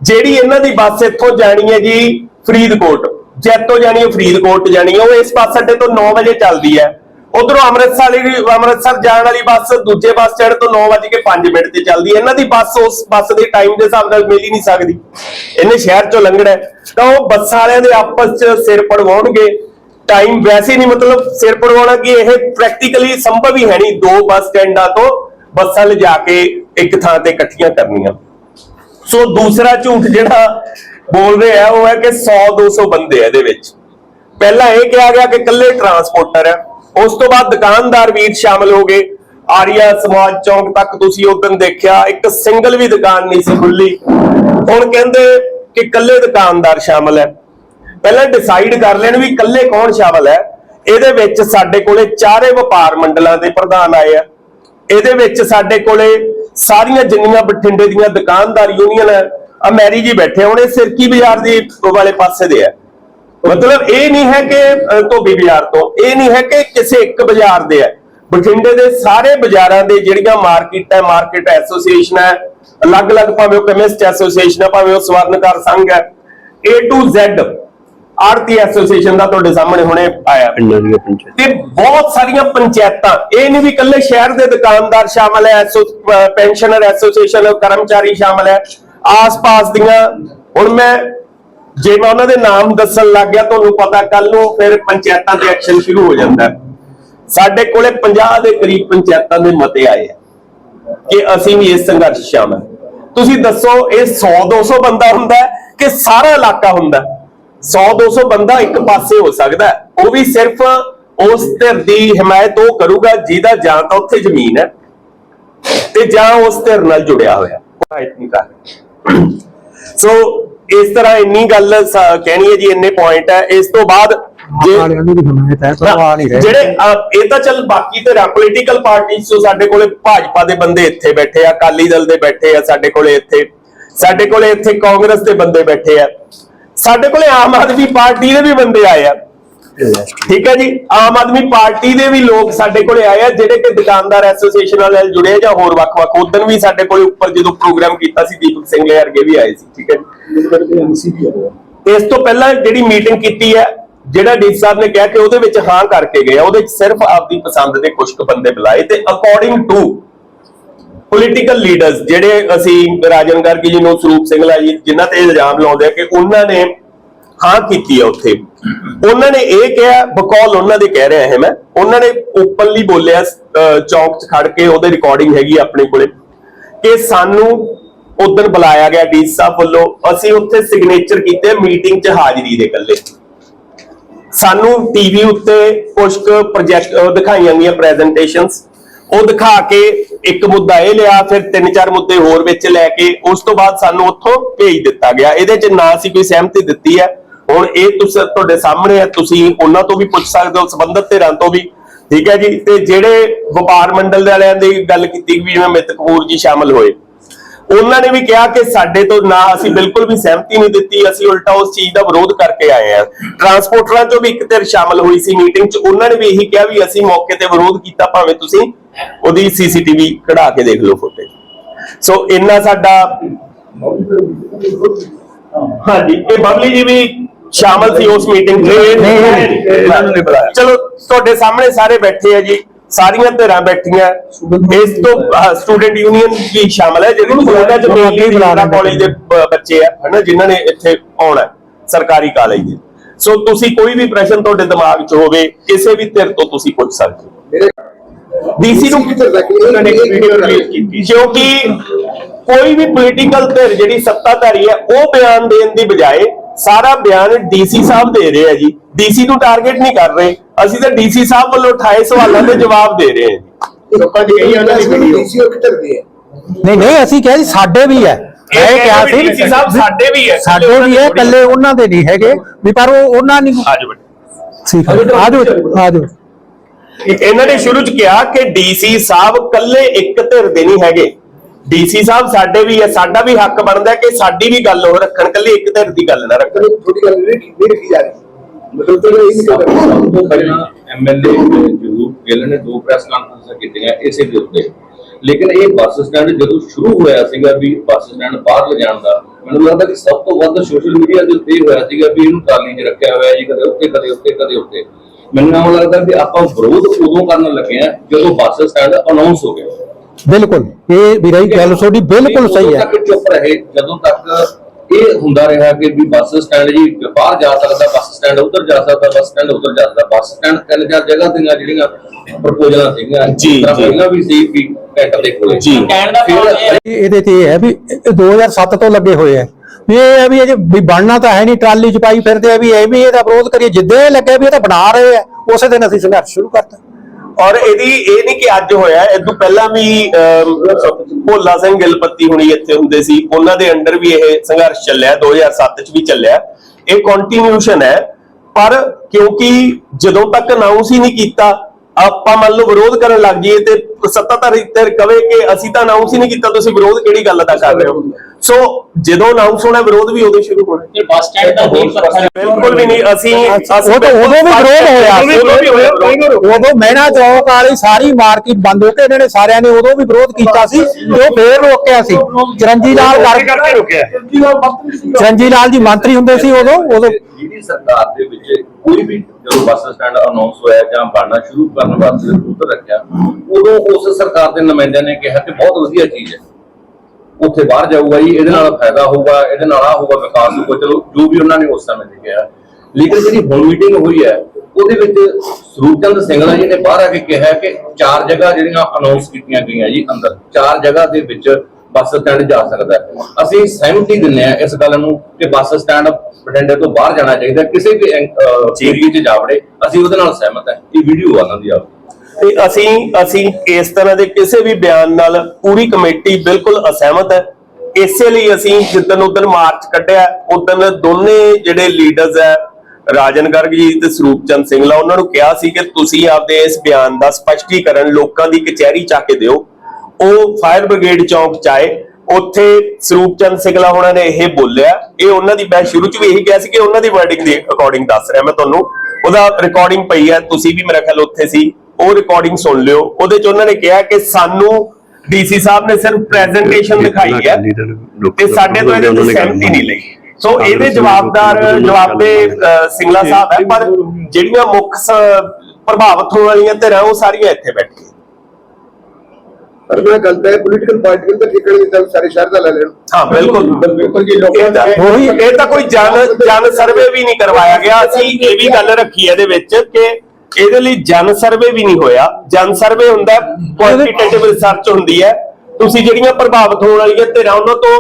ਜਿਹੜੀ ਇਹਨਾਂ ਦੀ ਬੱਸ ਇੱਥੋਂ ਜਾਣੀ ਹੈ ਜੀ ਫਰੀਦਕੋਟ। ਜੈਤੋ ਜਾਣੀ ਹੈ, ਫਰੀਦਕੋਟ ਜਾਣੀ ਹੈ। ਉਹ ਇਸ ਬੱਸ ਅੱਡੇ ਤੋਂ 9 ਵਜੇ ਚੱਲਦੀ ਹੈ। ਉਧਰੋਂ ਅੰਮ੍ਰਿਤਸਰ ਵਾਲੀ ਅੰਮ੍ਰਿਤਸਰ ਜਾਣ ਵਾਲੀ ਬੱਸ ਦੂਜੇ ਬੱਸ ਸਟੈਂਡ ਤੋਂ 9:05 ਮਿੰਟ ਤੇ ਚੱਲਦੀ ਹੈ। ਇਹਨਾਂ ਦੀ ਬੱਸ ਉਸ ਬੱਸ ਦੇ ਟਾਈਮ ਦੇ ਹਿਸਾਬ ਨਾਲ ਮਿਲ ਹੀ ਨਹੀਂ ਸਕਦੀ। ਇਹਨੇ ਸ਼ਹਿਰ ਚੋਂ ਲੰਘਣਾ ਤਾਂ ਉਹ ਬੱਸਾਂ ਵਾਲਿਆਂ ਦੇ ਆਪਸ 'ਚ ਸਿਰ ਪੜਵਾਉਣਗੇ। ਟਾਈਮ ਵੈਸੇ ਨਹੀਂ ਮਤਲਬ ਸਿਰ ਪੜਵਾਉਣਾ ਕਿ ਇਹ ਪ੍ਰੈਕਟੀਕਲੀ ਸੰਭਵ ਹੀ ਹੈ ਨਹੀਂ ਦੋ ਬੱਸ ਸਟੈਂਡਾਂ ਤੋਂ ਬੱਸਾਂ ਲਿਜਾ ਕੇ ਇੱਕ ਥਾਂ ਤੇ ਇਕੱਠੀਆਂ ਕਰਨੀਆਂ। ਸੋ ਦੂਸਰਾ ਝੂਠ ਜਿਹੜਾ ਬੋਲ ਰਿਹਾ ਉਹ ਹੈ ਕਿ 100 200 ਬੰਦੇ ਆ ਇਹਦੇ ਵਿੱਚ। ਪਹਿਲਾਂ ਇਹ ਕਿਹਾ ਗਿਆ ਕਿ ਇਕੱਲੇ ਟਰਾਂਸਪੋਰਟਰ ਆ ਉਸ ਤੋਂ ਬਾਅਦ ਦੁਕਾਨਦਾਰ ਵੀਰ ਸ਼ਾਮਲ ਹੋ ਗਏ। ਆਰੀਆ ਸਮਾਜ ਚੌਂਕ ਤੱਕ ਤੁਸੀਂ ਉਸ ਦਿਨ ਦੇਖਿਆ, ਇੱਕ ਸਿੰਗਲ ਵੀ ਦੁਕਾਨ ਨਹੀਂ ਸੀ ਖੁੱਲੀ ਹੁਣ ਕਹਿੰਦੇ ਕਿ ਇਕੱਲੇ ਦੁਕਾਨਦਾਰ ਸ਼ਾਮਲ ਹੈ। ਪਹਿਲਾਂ ਡਿਸਾਈਡ ਕਰ ਲੈਣ ਵੀ ਇਕੱਲੇ ਕੌਣ ਸ਼ਾਮਲ ਹੈ। ਇਹਦੇ ਵਿੱਚ ਸਾਡੇ ਕੋਲੇ ਚਾਰੇ ਵਪਾਰ ਮੰਡਲਾਂ ਦੇ ਪ੍ਰਧਾਨ ਆਏ ਆ। ਇਹਦੇ ਵਿੱਚ ਸਾਡੇ ਕੋਲੇ ਸਾਰੀਆਂ ਜਿੰਨੀਆਂ ਬਠਿੰਡੇ ਦੀਆਂ ਦੁਕਾਨਦਾਰ ਯੂਨੀਅਨ ਹੈ ਆ ਮੈਰੀ ਜੀ ਬੈਠੇ ਹੁਣ ਇਹ ਸਿਰਕੀ ਬਾਜ਼ਾਰ ਦੀ ਵਾਲੇ ਪਾਸੇ ਦੇ ਆ। ਮਤਲਬ ਇਹ ਨਹੀਂ ਹੈ ਕਿ ਧੋਬੀ ਬਾਜ਼ਾਰ ਤੋਂ ਇਹ ਨਹੀਂ ਹੈ ਕਿ ਕਿਸੇ ਇੱਕ ਬਾਜ਼ਾਰ ਦੇ ਹੈ। ਬਠਿੰਡੇ ਦੇ ਸਾਰੇ ਬਾਜ਼ਾਰਾਂ ਦੇ ਜਿਹੜੀਆਂ ਮਾਰਕੀਟ ਹੈ ਮਾਰਕੀਟ ਐਸੋਸੀਏਸ਼ਨ ਹੈ ਅਲੱਗ-ਅਲੱਗ ਭਾਵੇਂ ਉਹ ਕੈਮਿਸਟ ਐਸੋਸੀਏਸ਼ਨ ਹੈ ਭਾਵੇਂ ਉਹ ਸਵਰਨਕਾਰ ਸੰਘ ਹੈ A to Z Aarti association ਦਾ ਤੁਹਾਡੇ ਸਾਹਮਣੇ ਹੁਣੇ ਆਇਆ। ਤੇ ਬਹੁਤ ਸਾਰੀਆਂ ਪੰਚਾਇਤਾਂ ਇਹ ਨਹੀਂ ਵੀ ਇਕੱਲੇ ਸ਼ਹਿਰ ਦੇ ਦੁਕਾਨਦਾਰ ਸ਼ਾਮਲ ਹੈ ਪੈਨਸ਼ਨਰ ਐਸੋਸੀਏਸ਼ਨ ਕਰਮਚਾਰੀ ਸ਼ਾਮਲ ਹੈ ਆਸ-ਪਾਸ ਦੀਆਂ ਹੁਣ ਮੈਂ ਜੇ ਮੈਂ ਉਹਨਾਂ ਦੇ ਨਾਮ ਦੱਸਣ ਲੱਗ ਗਿਆ, ਤੁਹਾਨੂੰ ਪਤਾ ਕੱਲ ਨੂੰ ਫਿਰ ਪੰਚਾਇਤਾਂ ਤੇ ਐਕਸ਼ਨ ਸ਼ੁਰੂ ਹੋ ਜਾਂਦਾ ਸਾਡੇ ਕੋਲੇ 50 ਦੇ ਕਰੀਬ ਪੰਚਾਇਤਾਂ ਦੇ ਮਤੇ ਆਏ ਆ ਕਿ ਅਸੀਂ ਵੀ ਇਸ ਸੰਘਰਸ਼ ਸ਼ਾਮਲ ਤੁਸੀਂ ਦੱਸੋ, ਇਹ 100 200 ਬੰਦਾ ਹੁੰਦਾ ਹੈ ਕਿ ਸਾਰਾ ਇਲਾਕਾ ਹੁੰਦਾ 100 200 ਬੰਦਾ ਇੱਕ ਪਾਸੇ ਹੋ ਸਕਦਾ ਉਹ ਵੀ ਸਿਰਫ ਉਸ ਧਿਰ ਦੀ ਹਮਾਇਤ ਉਹ ਕਰੂਗਾ ਜਿਹਦਾ ਜਾਂ ਤਾਂ ਉੱਥੇ ਜ਼ਮੀਨ ਹੈ ਤੇ ਜਾਂ ਉਸ ਧਿਰ ਨਾਲ ਜੁੜਿਆ ਹੋਇਆ ਹਮਾਇਤ ਨਹੀਂ ਕਰ ਸੋ ਇਸ ਤਰ੍ਹਾਂ ਇੰਨੀ ਗੱਲ ਸ- ਕਹਿਣੀ ਹੈ ਜੀ ਇੰਨੇ ਪੁਆਇੰਟ ਹੈ। ਇਸ ਤੋਂ ਬਾਅਦ ਜੇ ਵਾਲਿਆਂ ਦੀ ਵੀ ਹਮਾਇਤ ਹੈ ਪਰ ਉਹ ਆ ਨਹੀਂ ਰਹੇ। ਜਿਹੜੇ ਅਹ, ਇਹ ਤਾਂ ਚੱਲ ਬਾਕੀ ਤੇ ਪੋਲੀਟੀਕਲ ਪਾਰਟੀ ਸੋ ਸਾਡੇ ਕੋਲੇ ਭਾਜਪਾ ਦੇ ਬੰਦੇ ਇੱਥੇ ਬੈਠੇ ਆ ਅਕਾਲੀ ਦਲ ਦੇ ਬੈਠੇ ਆ ਸਾਡੇ ਕੋਲੇ ਇੱਥੇ। ਸਾਡੇ ਕੋਲੇ ਇੱਥੇ ਕਾਂਗਰਸ ਦੇ ਬੰਦੇ ਬੈਠੇ ਆ। ਸਾਡੇ ਕੋਲੇ ਆਮ ਆਦਮੀ ਪਾਰਟੀ ਦੇ ਵੀ ਬੰਦੇ ਆਏ ਆ। ਠੀਕ ਹੈ ਜੀ ਆਮ ਆਦਮੀ ਪਾਰਟੀ ਦੇ ਵੀ ਲੋਕ ਸਾਡੇ ਕੋਲੇ ਆਏ ਆ ਜਿਹੜੇ ਕਿ ਦੁਕਾਨਦਾਰ ਐਸੋਸੀਏਸ਼ਨ ਨਾਲ ਜੁੜੇ ਜਾਂ ਹੋਰ ਵੱਖ-ਵੱਖ ਉਦੋਂ ਵੀ ਸਾਡੇ ਕੋਲੇ ਉੱਪਰ ਜਦੋਂ ਪ੍ਰੋਗਰਾਮ ਕੀਤਾ ਸੀ ਦੀਪਕ ਸਿੰਘ ਲੈ ਵਰਗੇ ਵੀ ਆਏ ਸੀ ਠੀਕ ਹੈ ਜੀ। ਇਸ ਤੋਂ ਪਹਿਲਾਂ ਜਿਹੜੀ ਮੀਟਿੰਗ ਕੀਤੀ ਹੈ ਜਿਹੜਾ ਡੀ ਸਾਹਿਬ ਨੇ ਕਿਹਾ ਕਿ ਉਹਦੇ ਵਿੱਚ ਹਾਂ ਕਰਕੇ ਗਏ ਆ ਉਹਦੇ ਵਿੱਚ ਸਿਰਫ ਆਪਦੀ ਪਸੰਦ ਦੇ ਕੁਝ ਕੁ ਬੰਦੇ ਬੁਲਾਏ ਤੇ ਅਕੋਰਡਿੰਗ ਟੂ ਪੋਲੀਟੀਕਲ ਲੀਡਰਸ ਜਿਹੜੇ ਅਸੀਂ ਰਾਜਨ ਗਰਗ ਜੀ ਨੂੰ ਸਰੂਪ ਸਿੰਘਲਾ ਜੀ ਜਿਨ੍ਹਾਂ ਤੇ ਇਲਜ਼ਾਮ ਲਾਉਂਦੇ ਆ ਕਿ ਉਹਨਾਂ ਨੇ ਹਾਂ ਕੀਤੀ ਹੈ ਉੱਥੇ। ਉਹਨਾਂ ਨੇ ਇਹ ਕਿਹਾ ਬਕੌਲ ਉਹਨਾਂ ਦੇ ਕਹਿ ਰਿਹਾ ਹੈ ਮੈਂ ਉਹਨਾਂ ਨੇ ਓਪਨਲੀ ਬੋਲਿਆ ਅਹ, ਚੌਂਕ 'ਚ ਖੜ ਕੇ ਉਹਦੇ ਰਿਕਾਰਡਿੰਗ ਹੈਗੀ ਆਪਣੇ ਕੋਲੇ ਕਿ ਸਾਨੂੰ ਉਦੋਂ ਬੁਲਾਇਆ ਗਿਆ ਡੀ ਸਾਹਿਬ ਵੱਲੋਂ ਅਸੀਂ ਉੱਥੇ ਸਿਗਨੇਚਰ ਕੀਤੇ ਮੀਟਿੰਗ 'ਚ ਹਾਜ਼ਰੀ ਦੇ ਇਕੱਲੇ। ਸਾਨੂੰ ਟੀਵੀ ਉੱਤੇ ਕੁਝ ਪ੍ਰੋਜੈਕਟ ਦਿਖਾਈਆਂ ਗਈਆਂ ਪ੍ਰੈਜੈਂਟੇਸ਼ਨਸ ਉਹ ਦਿਖਾ ਕੇ ਇੱਕ ਮੁੱਦਾ ਇਹ ਲਿਆ ਫਿਰ ਤਿੰਨ ਚਾਰ ਮੁੱਦੇ ਹੋਰ ਵਿੱਚ ਲੈ ਕੇ ਉਸ ਤੋਂ ਬਾਅਦ ਸਾਨੂੰ ਉੱਥੋਂ ਭੇਜ ਦਿੱਤਾ ਗਿਆ। ਇਹਦੇ 'ਚ ਨਾ ਅਸੀਂ ਕੋਈ ਸਹਿਮਤੀ ਦਿੱਤੀ ਹੈ। ਹੁਣ ਇਹ ਤੁਸੀਂ, ਤੁਹਾਡੇ ਸਾਹਮਣੇ ਹੈ, ਤੁਸੀਂ ਉਹਨਾਂ ਤੋਂ ਵੀ ਪੁੱਛ ਸਕਦੇ ਹੋ, ਸੰਬੰਧਤ ਧਿਰਾਂ ਤੋਂ ਵੀ, ਠੀਕ ਹੈ ਜੀ? ਤੇ ਜਿਹੜੇ ਵਪਾਰ ਮੰਡਲ ਦੇ ਵਾਲਿਆਂ ਦੀ ਗੱਲ ਕੀਤੀ ਵੀ ਜਿਵੇਂ ਮਿਤ ਕਪੂਰ ਜੀ ਸ਼ਾਮਲ ਹੋਏ। ਉਹਨਾਂ ਨੇ ਵੀ ਕਿਹਾ ਕਿ ਸਾਡੇ ਤੋਂ ਨਾ ਅਸੀਂ ਬਿਲਕੁਲ ਵੀ ਸਹਿਮਤੀ ਨਹੀਂ ਦਿੱਤੀ, ਅਸੀਂ ਉਲਟਾ ਉਸ ਚੀਜ਼ ਦਾ ਵਿਰੋਧ ਕਰਕੇ ਆਏ ਆ ਟਰਾਂਸਪੋਰਟਰਾਂ ਚੋਂ ਵੀ ਇੱਕ ਧਿਰ ਸ਼ਾਮਲ ਹੋਈ ਸੀ ਮੀਟਿੰਗ 'ਚ, ਉਹਨਾਂ ਨੇ ਵੀ ਇਹੀ ਕਿਹਾ ਵੀ ਅਸੀਂ ਮੌਕੇ ਤੇ ਵਿਰੋਧ ਕੀਤਾ, ਭਾਵੇਂ ਤੁਸੀਂ ਉਹਦੀ ਸੀਸੀਟੀਵੀ ਕਢਾ ਕੇ ਦੇਖ ਲਓ ਫੁਟੇਜ। ਸੋ ਇੰਨਾ ਸਾਡਾ ਹਾਂਜੀ, ਇਹ ਬਬਲੀ ਜੀ ਵੀ ਸ਼ਾਮਲ ਸੀ ਉਸ ਮੀਟਿੰਗ 'ਚ। ਨਹੀਂ, ਨਹੀਂ, ਇਹਨਾਂ ਨੂੰ ਨਹੀਂ ਬੁਲਾਇਆ। ਚਲੋ ਤੁਹਾਡੇ ਸਾਹਮਣੇ ਸਾਰੇ ਬੈਠੇ ਆ ਜੀ ਸਾਰੀਆਂ ਧਿਰਾਂ ਬੈਠੀਆਂ। ਇਸ ਤੋਂ ਸਟੂਡੈਂਟ ਯੂਨੀਅਨ ਵੀ ਸ਼ਾਮਲ ਹੈ ਜਿਹੜੀ ਉਹਨਾਂ ਚ ਉਹਨੂੰ ਅੱਗੇ ਹੀ ਬੁਲਾ ਲੈਂਦੇ। ਕਾਲਜ ਦੇ ਬੱਚੇ ਆ ਹਨਾ ਜਿਨ੍ਹਾਂ ਨੇ ਇੱਥੇ ਆਉਣਾ ਸਰਕਾਰੀ ਕਾਲਜ ਦੇ। ਸੋ ਤੁਸੀਂ ਕੋਈ ਵੀ ਪ੍ਰਸ਼ਨ ਤੁਹਾਡੇ ਦਿਮਾਗ 'ਚ ਹੋਵੇ ਕਿਸੇ ਵੀ ਧਿਰ ਤੋਂ ਤੁਸੀਂ ਪੁੱਛ ਸਕਦੇ ਹੋ। ਡੀਸੀ ਨੂੰ ਉਹਨਾਂ ਨੇ ਇੱਕ ਵੀਡੀਓ ਰਿਲੀਜ਼ ਕੀਤੀ। ਕਿਉਂਕਿ ਕੋਈ ਵੀ ਪੋਲੀਟੀਕਲ ਧਿਰ ਜਿਹੜੀ ਸੱਤਾਧਾਰੀ ਹੈ ਉਹ ਬਿਆਨ ਦੇਣ ਦੀ ਬਜਾਏ ਸਾਰਾ ਬਿਆਨ ਡੀਸੀ ਸਾਹਿਬ ਦੇ ਰਹੇ ਆ ਜੀ। ਡੀਸੀ ਨੂੰ ਟਾਰਗੇਟ ਨਹੀਂ ਕਰ ਰਹੇ। ਅਸੀਂ ਤਾਂ ਡੀਸੀ ਸਾਹਿਬ ਵੱਲੋਂ ਉਠਾਏ ਸਵਾਲਾਂ ਦੇ ਜਵਾਬ ਦੇ ਰਹੇ ਹਾਂ ਜੀ। ਲੋਕਾਂ ਦੀ ਕਹੀ ਉਹਨਾਂ ਦੀ ਵੀਡੀਓ ਨਹੀਂ ਨਹੀਂ ਅਸੀਂ ਕਿਹਾ ਜੀ ਸਾਡੇ ਵੀ ਹੈ ਇਹ ਕਿਹਾ ਸੀ ਡੀਸੀ ਸਾਹਿਬ ਸਾਡੇ ਵੀ ਹੈ ਸਾਡੇ ਵੀ ਹੈ ਇਕੱਲੇ ਉਹਨਾਂ ਦੇ ਨਹੀਂ ਹੈਗੇ। ਵੀ ਪਰ ਉਹ ਉਹਨਾਂ ਨਹੀਂ ਆਜੋ ਬੇਟੇ। ਠੀਕ ਹੈ ਆਜੋ ਆਜੋ ਇਹਨਾਂ ਨੇ ਸ਼ੁਰੂ ਚ ਕਿਹਾ ਕਿ ਡੀਸੀ ਸਾਹਿਬ ਕੱਲੇ ਇੱਕ ਧਿਰ ਦੇ ਨਹੀਂ ਹੈਗੇ। ਡੀਸੀ ਸਾਹਿਬ ਸਾਡੇ ਵੀ ਹੈ ਸਾਡਾ ਵੀ ਹੱਕ ਬਣਦਾ ਕਿ ਸਾਡੀ ਵੀ ਗੱਲ ਉਹ ਰੱਖਣ ਕੱਲੇ ਇੱਕ ਧਿਰ ਦੀ ਗੱਲ ਨਾ ਰੱਖਣ। ਸਭ ਤੋਂ ਪਹਿਲਾਂ ਐਮਐਲਏ ਜਰੂਰ ਗਿੱਲ ਨੇ ਦੋ ਪ੍ਰੈਸ ਕਾਨਫਰੰਸਾਂ ਕੀਤੀਆਂ ਇਸੇ ਦੇ ਉੱਤੇ। ਲੇਕਿਨ ਇਹ ਬੱਸ ਸਟੈਂਡ ਜਦੋਂ ਸ਼ੁਰੂ ਹੋਇਆ ਸੀਗਾ ਵੀ ਬੱਸ ਸਟੈਂਡ ਬਾਹਰ ਲਿਜਾਣ ਦਾ ਮੈਨੂੰ ਲੱਗਦਾ ਕਿ ਸਭ ਤੋਂ ਵੱਧ ਸੋਸ਼ਲ ਮੀਡੀਆ ਦੇ ਉੱਤੇ ਇਹ ਹੋਇਆ ਸੀਗਾ ਵੀ ਇਹਨੂੰ ਟਰਾਲੀ 'ਚ ਰੱਖਿਆ ਹੋਇਆ ਜੀ ਕਦੇ ਉੱਤੇ ਕਦੇ ਉੱਤੇ ਕਦੇ ਉੱਤੇ। ਮੈਨੂੰ ਲੱਗਦਾ ਕਿ ਆਪਾਂ ਵਿਰੋਧ ਉਦੋਂ ਕਰਨ ਲੱਗੇ ਆ ਜਦੋਂ ਬੱਸ ਸਟੈਂਡ ਅਨਾਉਂਸ ਹੋ ਗਿਆ। ਬਿਲਕੁਲ ਇਹ ਵੀ ਰਹੀ ਗੱਲ ਤੁਹਾਡੀ ਬਿਲਕੁਲ ਸਹੀ ਹੈ। ਤੱਕ ਚੁੱਪ ਰਹੇ ਜਦੋਂ ਤੱਕ ਇਹ ਹੁੰਦਾ ਰਿਹਾ ਕਿ ਵੀ ਬੱਸ ਸਟੈਂਡ ਜੀ ਬਾਹਰ ਜਾ ਸਕਦਾ ਬੱਸ ਸਟੈਂਡ ਉਧਰ ਜਾ ਸਕਦਾ ਬੱਸ ਸਟੈਂਡ ਉਧਰ ਜਾ ਸਕਦਾ ਬੱਸ ਸਟੈਂਡ ਤਿੰਨ ਚਾਰ ਜਗ੍ਹਾ ਦੀਆਂ ਜਿਹੜੀਆਂ ਪ੍ਰਪੋਜ਼ਲਾਂ ਸੀਗੀਆਂ ਜੀ। ਪਹਿਲਾਂ ਵੀ ਸੀ ਵੀ ਟੈਂਟ ਦੇ ਕੋਲੇ। ਜੀ। ਕਹਿਣ ਦਾ ਭਾਵ ਇਹ ਹੈ। ਇਹਦੇ ਤੇ ਇਹ ਹੈ ਵੀ ਇਹ 2007 ਤੋਂ ਲੱਗੇ ਹੋਏ ਆ ਵੀ ਇਹ ਹੈ ਵੀ ਇਹ ਵੀ ਬਣਨਾ ਤਾਂ ਹੈ ਨਹੀਂ ਟਰਾਲੀ ਚ ਪਾਈ ਫਿਰਦੇ ਆ ਵੀ ਇਹ ਵੀ ਇਹਦਾ ਵਿਰੋਧ ਕਰੀਏ। ਜਿੱਦੇ ਲੱਗੇ ਵੀ ਇਹ ਤਾਂ ਬਣਾ ਰਹੇ ਆ ਉਸੇ ਦਿਨ ਅਸੀਂ ਸੰਘਰਸ਼ ਸ਼ੁਰੂ ਕਰਤਾ। ਔਰ ਇਹਦੀ, ਇਹ ਨਹੀਂ ਕਿ ਅੱਜ ਹੋਇਆ, ਇਹ ਤੋਂ ਪਹਿਲਾਂ ਵੀ ਭੋਲਾ ਸਿੰਘ ਗਿਲਪੱਤੀ ਹੁਣੀ ਇੱਥੇ ਹੁੰਦੇ ਸੀ। ਉਹਨਾਂ ਦੇ ਅੰਡਰ ਵੀ ਇਹ ਸੰਘਰਸ਼ ਚੱਲਿਆ 2007 ਚ ਵੀ ਚੱਲਿਆ। ਇਹ ਕੰਟੀਨਿਊਸ਼ਨ ਹੈ। ਪਰ ਕਿਉਂਕਿ ਜਦੋਂ ਤੱਕ ਅਨਾਉਂਸ ਹੀ ਨਹੀਂ ਕੀਤਾ, ਆਪਾਂ ਮੰਨ ਲਓ ਵਿਰੋਧ ਕਰਨ ਲੱਗ ਜਾਈਏ ਤੇ ਸੱਤਾਧਾਰੀ ਧਿਰ ਕਵੇ ਕਿ ਅਸੀਂ ਤਾਂ ਅਨਾਉਂਸ ਹੀ ਨਹੀਂ ਕੀਤਾ ਤੁਸੀਂ ਵਿਰੋਧ ਕਿਹੜੀ ਗੱਲ ਦਾ ਕਰ ਰਹੇ ਹੋ? ਸੋ ਜਦੋਂ ਅਨਾਉਂਸ ਹੋਣਾ ਵਿਰੋਧ ਵੀ ਉਦੋਂ ਸ਼ੁਰੂ ਹੋਣਾ। ਤੇ ਬੱਸ ਸਟੈਂਡ ਦਾ ਨੀਂਹ ਪੱਥਰ ਬਿਲਕੁਲ ਵੀ ਨਹੀਂ ਅਸੀਂ ਉਹ ਤਾਂ ਉਦੋਂ ਵੀ ਵਿਰੋਧ ਹੋਇਆ। ਸੀ। ਉਦੋਂ ਵੀ ਹੋਇਆ ਵਿਰੋਧ। ਉਦੋਂ ਮਹਿਣਾ ਚੌਕ ਵਾਲੀ ਸਾਰੀ ਮਾਰਕੀਟ ਬੰਦ ਹੋ ਕੇ ਇਹਨਾਂ ਨੇ ਸਾਰਿਆਂ ਨੇ ਉਦੋਂ ਵੀ ਵਿਰੋਧ ਕੀਤਾ ਸੀ ਤੇ ਉਹ ਫੇਰ ਰੋਕਿਆ ਸੀ। ਚਰਨਜੀ ਲਾਲ ਕਰ ਕਰਕੇ ਰੁਕਿਆ। ਚਰਨਜੀ ਲਾਲ ਜੀ ਮੰਤਰੀ ਹੁੰਦੇ ਸੀ ਉਦੋਂ ਉਦੋਂ ਜਿਹੜੀ ਸਰਕਾਰ ਦੇ ਵਿੱਚ ਕੋਈ ਵੀ ਜਦੋਂ ਬੱਸ ਸਟੈਂਡ ਅਨਾਉਂਸ ਹੋਇਆ ਜਾਂ ਬਣਨਾ ਸ਼ੁਰੂ ਕਰਨ ਵਾਸਤੇ ਉਧਰ ਰੱਖਿਆ ਉਦੋਂ ਉਸ ਸਰਕਾਰ ਦੇ ਨੁਮਾਇੰਦਿਆਂ ਨੇ ਕਿਹਾ ਕਿ ਬਹੁਤ ਵਧੀਆ ਚੀਜ਼ ਹੈ। ਉੱਥੇ ਬਾਹਰ ਜਾਊਗਾ ਜੀ, ਇਹਦੇ ਨਾਲ ਫਾਇਦਾ ਹੋਊਗਾ, ਇਹਦੇ ਨਾਲ ਆ ਹੋਊਗਾ ਵਿਕਾਸ ਹੋਊਗਾ। ਚਲੋ, ਜੋ ਵੀ ਉਹਨਾਂ ਨੇ ਉਸ ਸਮੇਂ ਤੇ ਕਿਹਾ। ਲੇਕਿਨ ਜਿਹੜੀ ਹੁਣ ਮੀਟਿੰਗ ਹੋਈ ਹੈ, ਉਹਦੇ ਵਿੱਚ ਸਰੂਪਚੰਦ ਸਿੰਘਲਾ ਜੀ ਨੇ ਬਾਹਰ ਆ ਕੇ ਕਿਹਾ ਕਿ ਚਾਰ ਜਗ੍ਹਾ ਜਿਹੜੀਆਂ ਅਨਾਉਂਸ ਕੀਤੀਆਂ ਗਈਆਂ ਜੀ ਅੰਦਰ, ਚਾਰ ਜਗ੍ਹਾ ਦੇ ਵਿੱਚ ਬੱਸ ਸਟੈਂਡ ਜਾ ਸਕਦਾ ਅਸੀਂ ਸਹਿਮਤੀ ਦਿੰਦੇ ਆ ਇਸ ਗੱਲ ਨੂੰ ਕਿ ਬੱਸ ਸਟੈਂਡ ਬਠਿੰਡੇ ਤੋਂ ਬਾਹਰ ਜਾਣਾ ਚਾਹੀਦਾ ਕਿਸੇ ਵੀ ਏਰੀਏ 'ਚ ਜਾ ਵੜੇ। ਅਸੀਂ ਉਹਦੇ ਨਾਲ ਸਹਿਮਤ ਹੈ। ਇਹ ਵੀਡੀਓ ਆ ਦੀ ਆਪ। ਤੇ ਅਸੀਂ ਅਸੀਂ ਇਸ ਤਰ੍ਹਾਂ ਦੇ ਕਿਸੇ ਵੀ ਬਿਆਨ ਨਾਲ ਪੂਰੀ ਕਮੇਟੀ ਬਿਲਕੁਲ ਅਸਹਿਮਤ ਹੈ। ਇਸੇ ਲਈ ਅਸੀਂ ਜਿੱਦਨ ਉਦਨ ਮਾਰਚ ਕੱਢਿਆ ਉਦਨ ਦੋਨੇ ਜਿਹੜੇ ਲੀਡਰਸ ਹੈ, ਰਾਜਨ ਗਰਗ ਜੀ ਤੇ ਸਰੂਪ ਚੰਦ ਸਿੰਘਲਾ ਉਹਨਾਂ ਨੂੰ ਕਿਹਾ ਸੀ ਕਿ ਤੁਸੀਂ ਆਪਦੇ ਇਸ ਬਿਆਨ ਦਾ ਸਪਸ਼ਟੀਕਰਨ ਲੋਕਾਂ ਦੀ ਕਚਹਿਰੀ ਚ ਕੇ ਦਿਓ। ਉਹ ਫਾਇਰ ਬ੍ਰਿਗੇਡ ਚੌਂਕ ਚ ਆਏ, ਉੱਥੇ ਸਰੂਪਚੰਦ ਸਿੰਘਲਾ ਉਹਨਾਂ ਨੇ ਇਹ ਬੋਲਿਆ। ਇਹ ਉਹਨਾਂ ਦੀ, ਮੈਂ ਸ਼ੁਰੂ ਚ ਵੀ ਇਹੀ ਕਿਹਾ ਸੀ ਕਿ ਉਹਨਾਂ ਦੀ ਵਰਡਿੰਗ ਦੀ ਅਕੋਰਡਿੰਗ ਦੱਸ ਰਿਹਾ ਮੈਂ ਤੁਹਾਨੂੰ। ਉਹਦਾ ਰਿਕਾਰਡਿੰਗ ਪਈ ਹੈ, ਤੁਸੀਂ ਵੀ ਮੇਰਾ ਖਿਆਲ ਉੱਥੇ ਸੀ। ਉਹ ਰਿਕਾਰਡਿੰਗ ਸੁਣ ਲਿਓ। ਉਹਦੇ ਚ ਉਹਨਾਂ ਨੇ ਕਿਹਾ ਕਿ ਸਾਨੂੰ ਡੀਸੀ ਸਾਹਿਬ ਨੇ ਸਿਰਫ ਪ੍ਰੈਜੈਂਟੇਸ਼ਨ ਦਿਖਾਈ ਹੈ ਤੇ ਸਾਡੇ ਤੋਂ ਇਹਦੇ ਵਿੱਚ ਸਹਿਮਤੀ ਨਹੀਂ ਲਈ। ਸੋ ਇਹਦੇ ਜਵਾਬਦਾਰ ਜਵਾਬ ਦੇ ਅਹ, ਸਿੰਗਲਾ ਸਾਹਿਬ ਹੈ ਪਰ ਜਿਹੜੀਆਂ ਮੁੱਖ ਪ੍ਰਭਾਵਿਤ ਹੋਣ ਵਾਲੀਆਂ ਧਿਰਾਂ ਉਹ ਸਾਰੀਆਂ ਇੱਥੇ ਬੈਠੀਆਂ। ਪਰ ਮੈਂ ਗਲਤ ਹੈ ਪੋਲੀਟੀਕਲ ਪਾਰਟੀਆਂ ਤਾਂ ਠੇਕੜੇ ਦਿੱਤਾ ਵੀ ਸਾਰੇ ਸ਼ਹਿਰ ਦਾ ਲੈ ਲੈਣ। ਹਾਂ ਬਿਲਕੁਲ। ਬਿਲਕੁਲ ਜੀ ਲੋਕਾਂ ਇਹ ਤਾਂ ਉਹੀ- ਇਹ ਤਾਂ ਕੋਈ ਜਨ ਜਨ ਸਰਵੇ ਵੀ ਨਹੀਂ ਕਰਵਾਇਆ ਗਿਆ। ਅਸੀਂ ਇਹ ਵੀ ਗੱਲ ਰੱਖੀ ਇਹਦੇ ਵਿੱਚ ਕਿ ਇਹਦੇ ਲਈ ਜਨ ਸਰਵੇ ਵੀ ਨਹੀਂ ਹੋਇਆ। ਜਨ ਸਰਵੇ ਹੁੰਦਾ ਕੁਆਂਟੀਟੇਟਿਵ ਰਿਸਰਚ ਹੁੰਦੀ ਹੈ। ਤੁਸੀਂ ਜਿਹੜੀਆਂ ਪ੍ਰਭਾਵਿਤ ਹੋਣ ਵਾਲੀਆਂ ਧਿਰਾਂ ਉਹਨਾਂ ਤੋਂ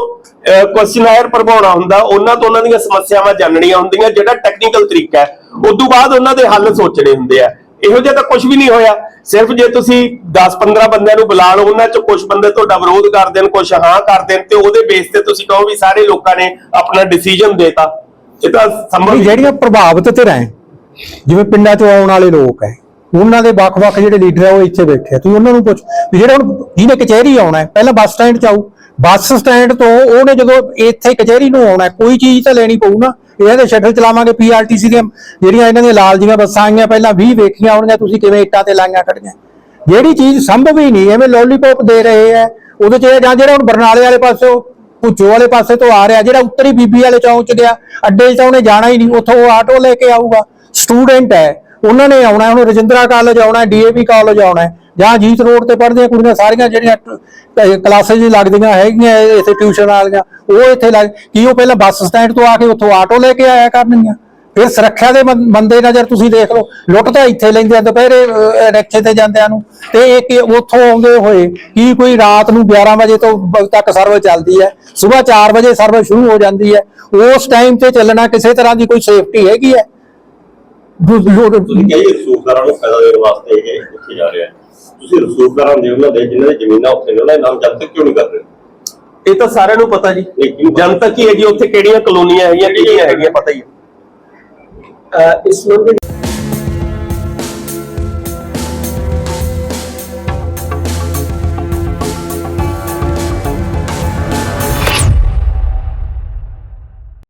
ਕੁਐਸਚਨਰ ਭਰਵਾਉਣਾ ਹੁੰਦਾ ਉਹਨਾਂ ਤੋਂ ਉਹਨਾਂ ਦੀਆਂ ਸਮੱਸਿਆਵਾਂ ਜਾਣਨੀਆਂ ਹੁੰਦੀਆਂ ਜਿਹੜਾ ਟੈਕਨੀਕਲ ਤਰੀਕਾ ਹੈ। ਉਸ ਤੋਂ ਬਾਅਦ ਉਹਨਾਂ ਦੇ ਹੱਲ ਸੋਚਣੇ ਹੁੰਦੇ ਆ। ਇਹੋ ਜਿਹਾ ਤਾਂ ਕੁਝ ਵੀ ਨਹੀਂ ਹੋਇਆ। ਸਿਰਫ ਜੇ ਤੁਸੀਂ 10-15 ਬੰਦਿਆਂ ਨੂੰ ਬੁਲਾ ਲਓ ਉਹਨਾਂ ਚ ਕੁਝ ਬੰਦੇ ਤੁਹਾਡਾ ਵਿਰੋਧ ਕਰ ਦੇਣ ਕੁਝ ਹਾਂ ਕਰ ਦੇਣ ਤੇ ਉਹਦੇ ਬੇਸ ਤੇ ਤੁਸੀਂ ਕਹੋ ਵੀ ਸਾਰੇ ਲੋਕਾਂ ਨੇ ਆਪਣਾ ਡਿਸੀਜਨ ਦੇਤਾ। ਇਹ ਤਾਂ ਸੰਭਵ ਜਿਹੜੀਆਂ ਪ੍ਰਭਾਵਿਤ ਧਿਰਾਂ ਹੈ ਜਿਵੇਂ ਪਿੰਡਾਂ ਚੋਂ ਆਉਣ ਵਾਲੇ ਲੋਕ ਹੈ ਉਹਨਾਂ ਦੇ ਵੱਖ-ਵੱਖ ਜਿਹੜੇ ਲੀਡਰ ਆ ਉਹ ਇੱਥੇ ਬੈਠੇ ਆ। ਤੁਸੀਂ ਉਹਨਾਂ ਨੂੰ ਪੁੱਛ, ਵੀ ਜਿਹੜਾ ਹੁਣ ਜਿਹਨੇ ਕਚਹਿਰੀ ਆਉਣਾ ਹੈ ਪਹਿਲਾਂ ਬੱਸ ਸਟੈਂਡ 'ਚ ਆਊ ਬੱਸ ਸਟੈਂਡ ਤੋਂ ਉਹਨੇ ਜਦੋਂ ਇੱਥੇ ਕਚਹਿਰੀ ਨੂੰ ਆਉਣਾ ਕੋਈ ਚੀਜ਼ ਤਾਂ ਲੈਣੀ ਪਊ ਨਾ। ਇਹਨਾਂ ਦੇ ਸ਼ਟਲ ਚਲਾਵਾਂਗੇ ਪੀਆਰਟੀਸੀ ਦੀਆਂ, ਜਿਹੜੀਆਂ ਇਹਨਾਂ ਦੀਆਂ ਲਾਲ ਜੀਆਂ ਬੱਸਾਂ ਆਈਆਂ, ਪਹਿਲਾਂ 20 ਵੇਖੀਆਂ ਹੋਣਗੀਆਂ, ਤੁਸੀਂ ਕਿਵੇਂ ਇੱਟਾਂ ਤੇ ਲਾਈਆਂ ਖੜੀਆਂ। ਜਿਹੜੀ ਚੀਜ਼ ਸੰਭਵ ਹੀ ਨਹੀਂ, ਐਵੇਂ ਲੋਲੀਪੌਪ ਦੇ ਰਹੇ ਆ ਉਹਦੇ 'ਚ ਜਾਂ ਜਿਹੜਾ ਹੁਣ ਬਰਨਾਲੇ ਵਾਲੇ ਪਾਸੋਂ ਭੁੱਚੋ ਵਾਲੇ ਪਾਸੇ ਤੋਂ ਆ ਰਿਹਾ, ਜਿਹੜਾ ਉੱਤਰੀ ਬੀਬੀ ਵਾਲੇ ਚੌਂਕ ਚ ਗਿਆ, ਅੱਡੇ 'ਚ ਉਹਨੇ ਜਾਣਾ ਹੀ ਨਹੀਂ, ਉੱਥੋਂ ਉਹ ਆਟੋ ਲੈ ਕੇ ਆਊਗਾ। ਸਟੂਡੈਂਟ ਹੈ, ਉਹਨਾਂ ਨੇ ਆਉਣਾ, ਉਹਨੂੰ ਰਜਿੰਦਰਾ ਕਾਲਜ ਆਉਣਾ, ਡੀਏਵੀ ਕਾਲਜ ਆਉਣਾ ਜਾਂ ਜੀਤ ਰੋਡ ਤੇ ਪੜ੍ਹਦੀਆਂ ਕੁੜੀਆਂ, ਸਾਰੀਆਂ ਜਿਹੜੀਆਂ ਕਲਾਸਿਸ ਲੱਗਦੀਆਂ ਹੈਗੀਆਂ ਇੱਥੇ ਟਿਊਸ਼ਨ ਵਾਲੀਆਂ, ਉਹ ਇੱਥੇ ਲੱਗ ਕੀ ਉਹ ਪਹਿਲਾਂ ਬੱਸ ਸਟੈਂਡ ਤੋਂ ਆ ਕੇ ਉੱਥੋਂ ਆਟੋ ਲੈ ਕੇ ਆਇਆ ਕਰਨਗੀਆਂ? ਫਿਰ ਸੁਰੱਖਿਆ ਦੇ ਮੰ- ਮੰਦੇ ਨਜ਼ਰ ਤੁਸੀਂ ਦੇਖ ਲਓ, ਲੁੱਟ ਤਾਂ ਇੱਥੇ ਲੈਂਦੇ ਆ, ਦੁਪਹਿਰੇ ਰਿਕਸ਼ੇ ਤੇ ਜਾਂਦਿਆਂ ਨੂੰ। ਤੇ ਇਹ ਕਿ ਉੱਥੋਂ ਆਉਂਦੇ ਹੋਏ ਕੀ ਕੋਈ ਰਾਤ ਨੂੰ 11 ਵਜੇ ਤੋਂ ਤੱਕ ਸਰਵਿਸ ਚੱਲਦੀ ਹੈ, ਸਵੇਰ 4 ਵਜੇ ਸਰਵਿਸ ਸ਼ੁਰੂ ਹੋ ਜਾਂਦੀ ਹੈ। ਉਸ ਟਾਈਮ ਤੇ ਚੱਲਣਾ ਕਿਸੇ ਤਰ੍ਹਾਂ ਦੀ ਕੋਈ ਸੇਫਟੀ ਹੈਗੀ ਹੈ? ਤੁਸੀਂ ਕਹੀ ਰਸੂਖਦਾਰਾਂ ਨੂੰ ਫਾਇਦਾ ਦੇਣ ਵਾਸਤੇ ਇਹ ਇੱਥੇ ਜਾ ਰਿਹਾ ਤੁਸੀਂ ਰਸੂਖਦਾਰਾਂ ਦੇ ਉਹਨਾਂ ਦੇ ਜਿਨ੍ਹਾਂ ਦੀ ਜ਼ਮੀਨਾਂ ਉੱਥੇ ਨੇ ਉਹਨਾਂ ਦੇ ਨਾਮ ਜਦ ਤੱਕ ਕਿਉਂ ਨਹੀਂ ਕਰ ਰਹੇ ਇਹ ਤਾਂ ਸਾਰਿਆਂ ਨੂੰ ਪਤਾ ਜੀ? ਜਨਤਕ ਹੀ ਹੈ ਜੀ ਉੱਥੇ ਕਿਹੜੀਆਂ ਕਲੋਨੀਆਂ ਹੈਗੀਆਂ ਕਿਹੜੀਆਂ ਹੈਗੀਆਂ ਪਤਾ ਹੀ ਹੈ। ਇਸ ਮੰਗ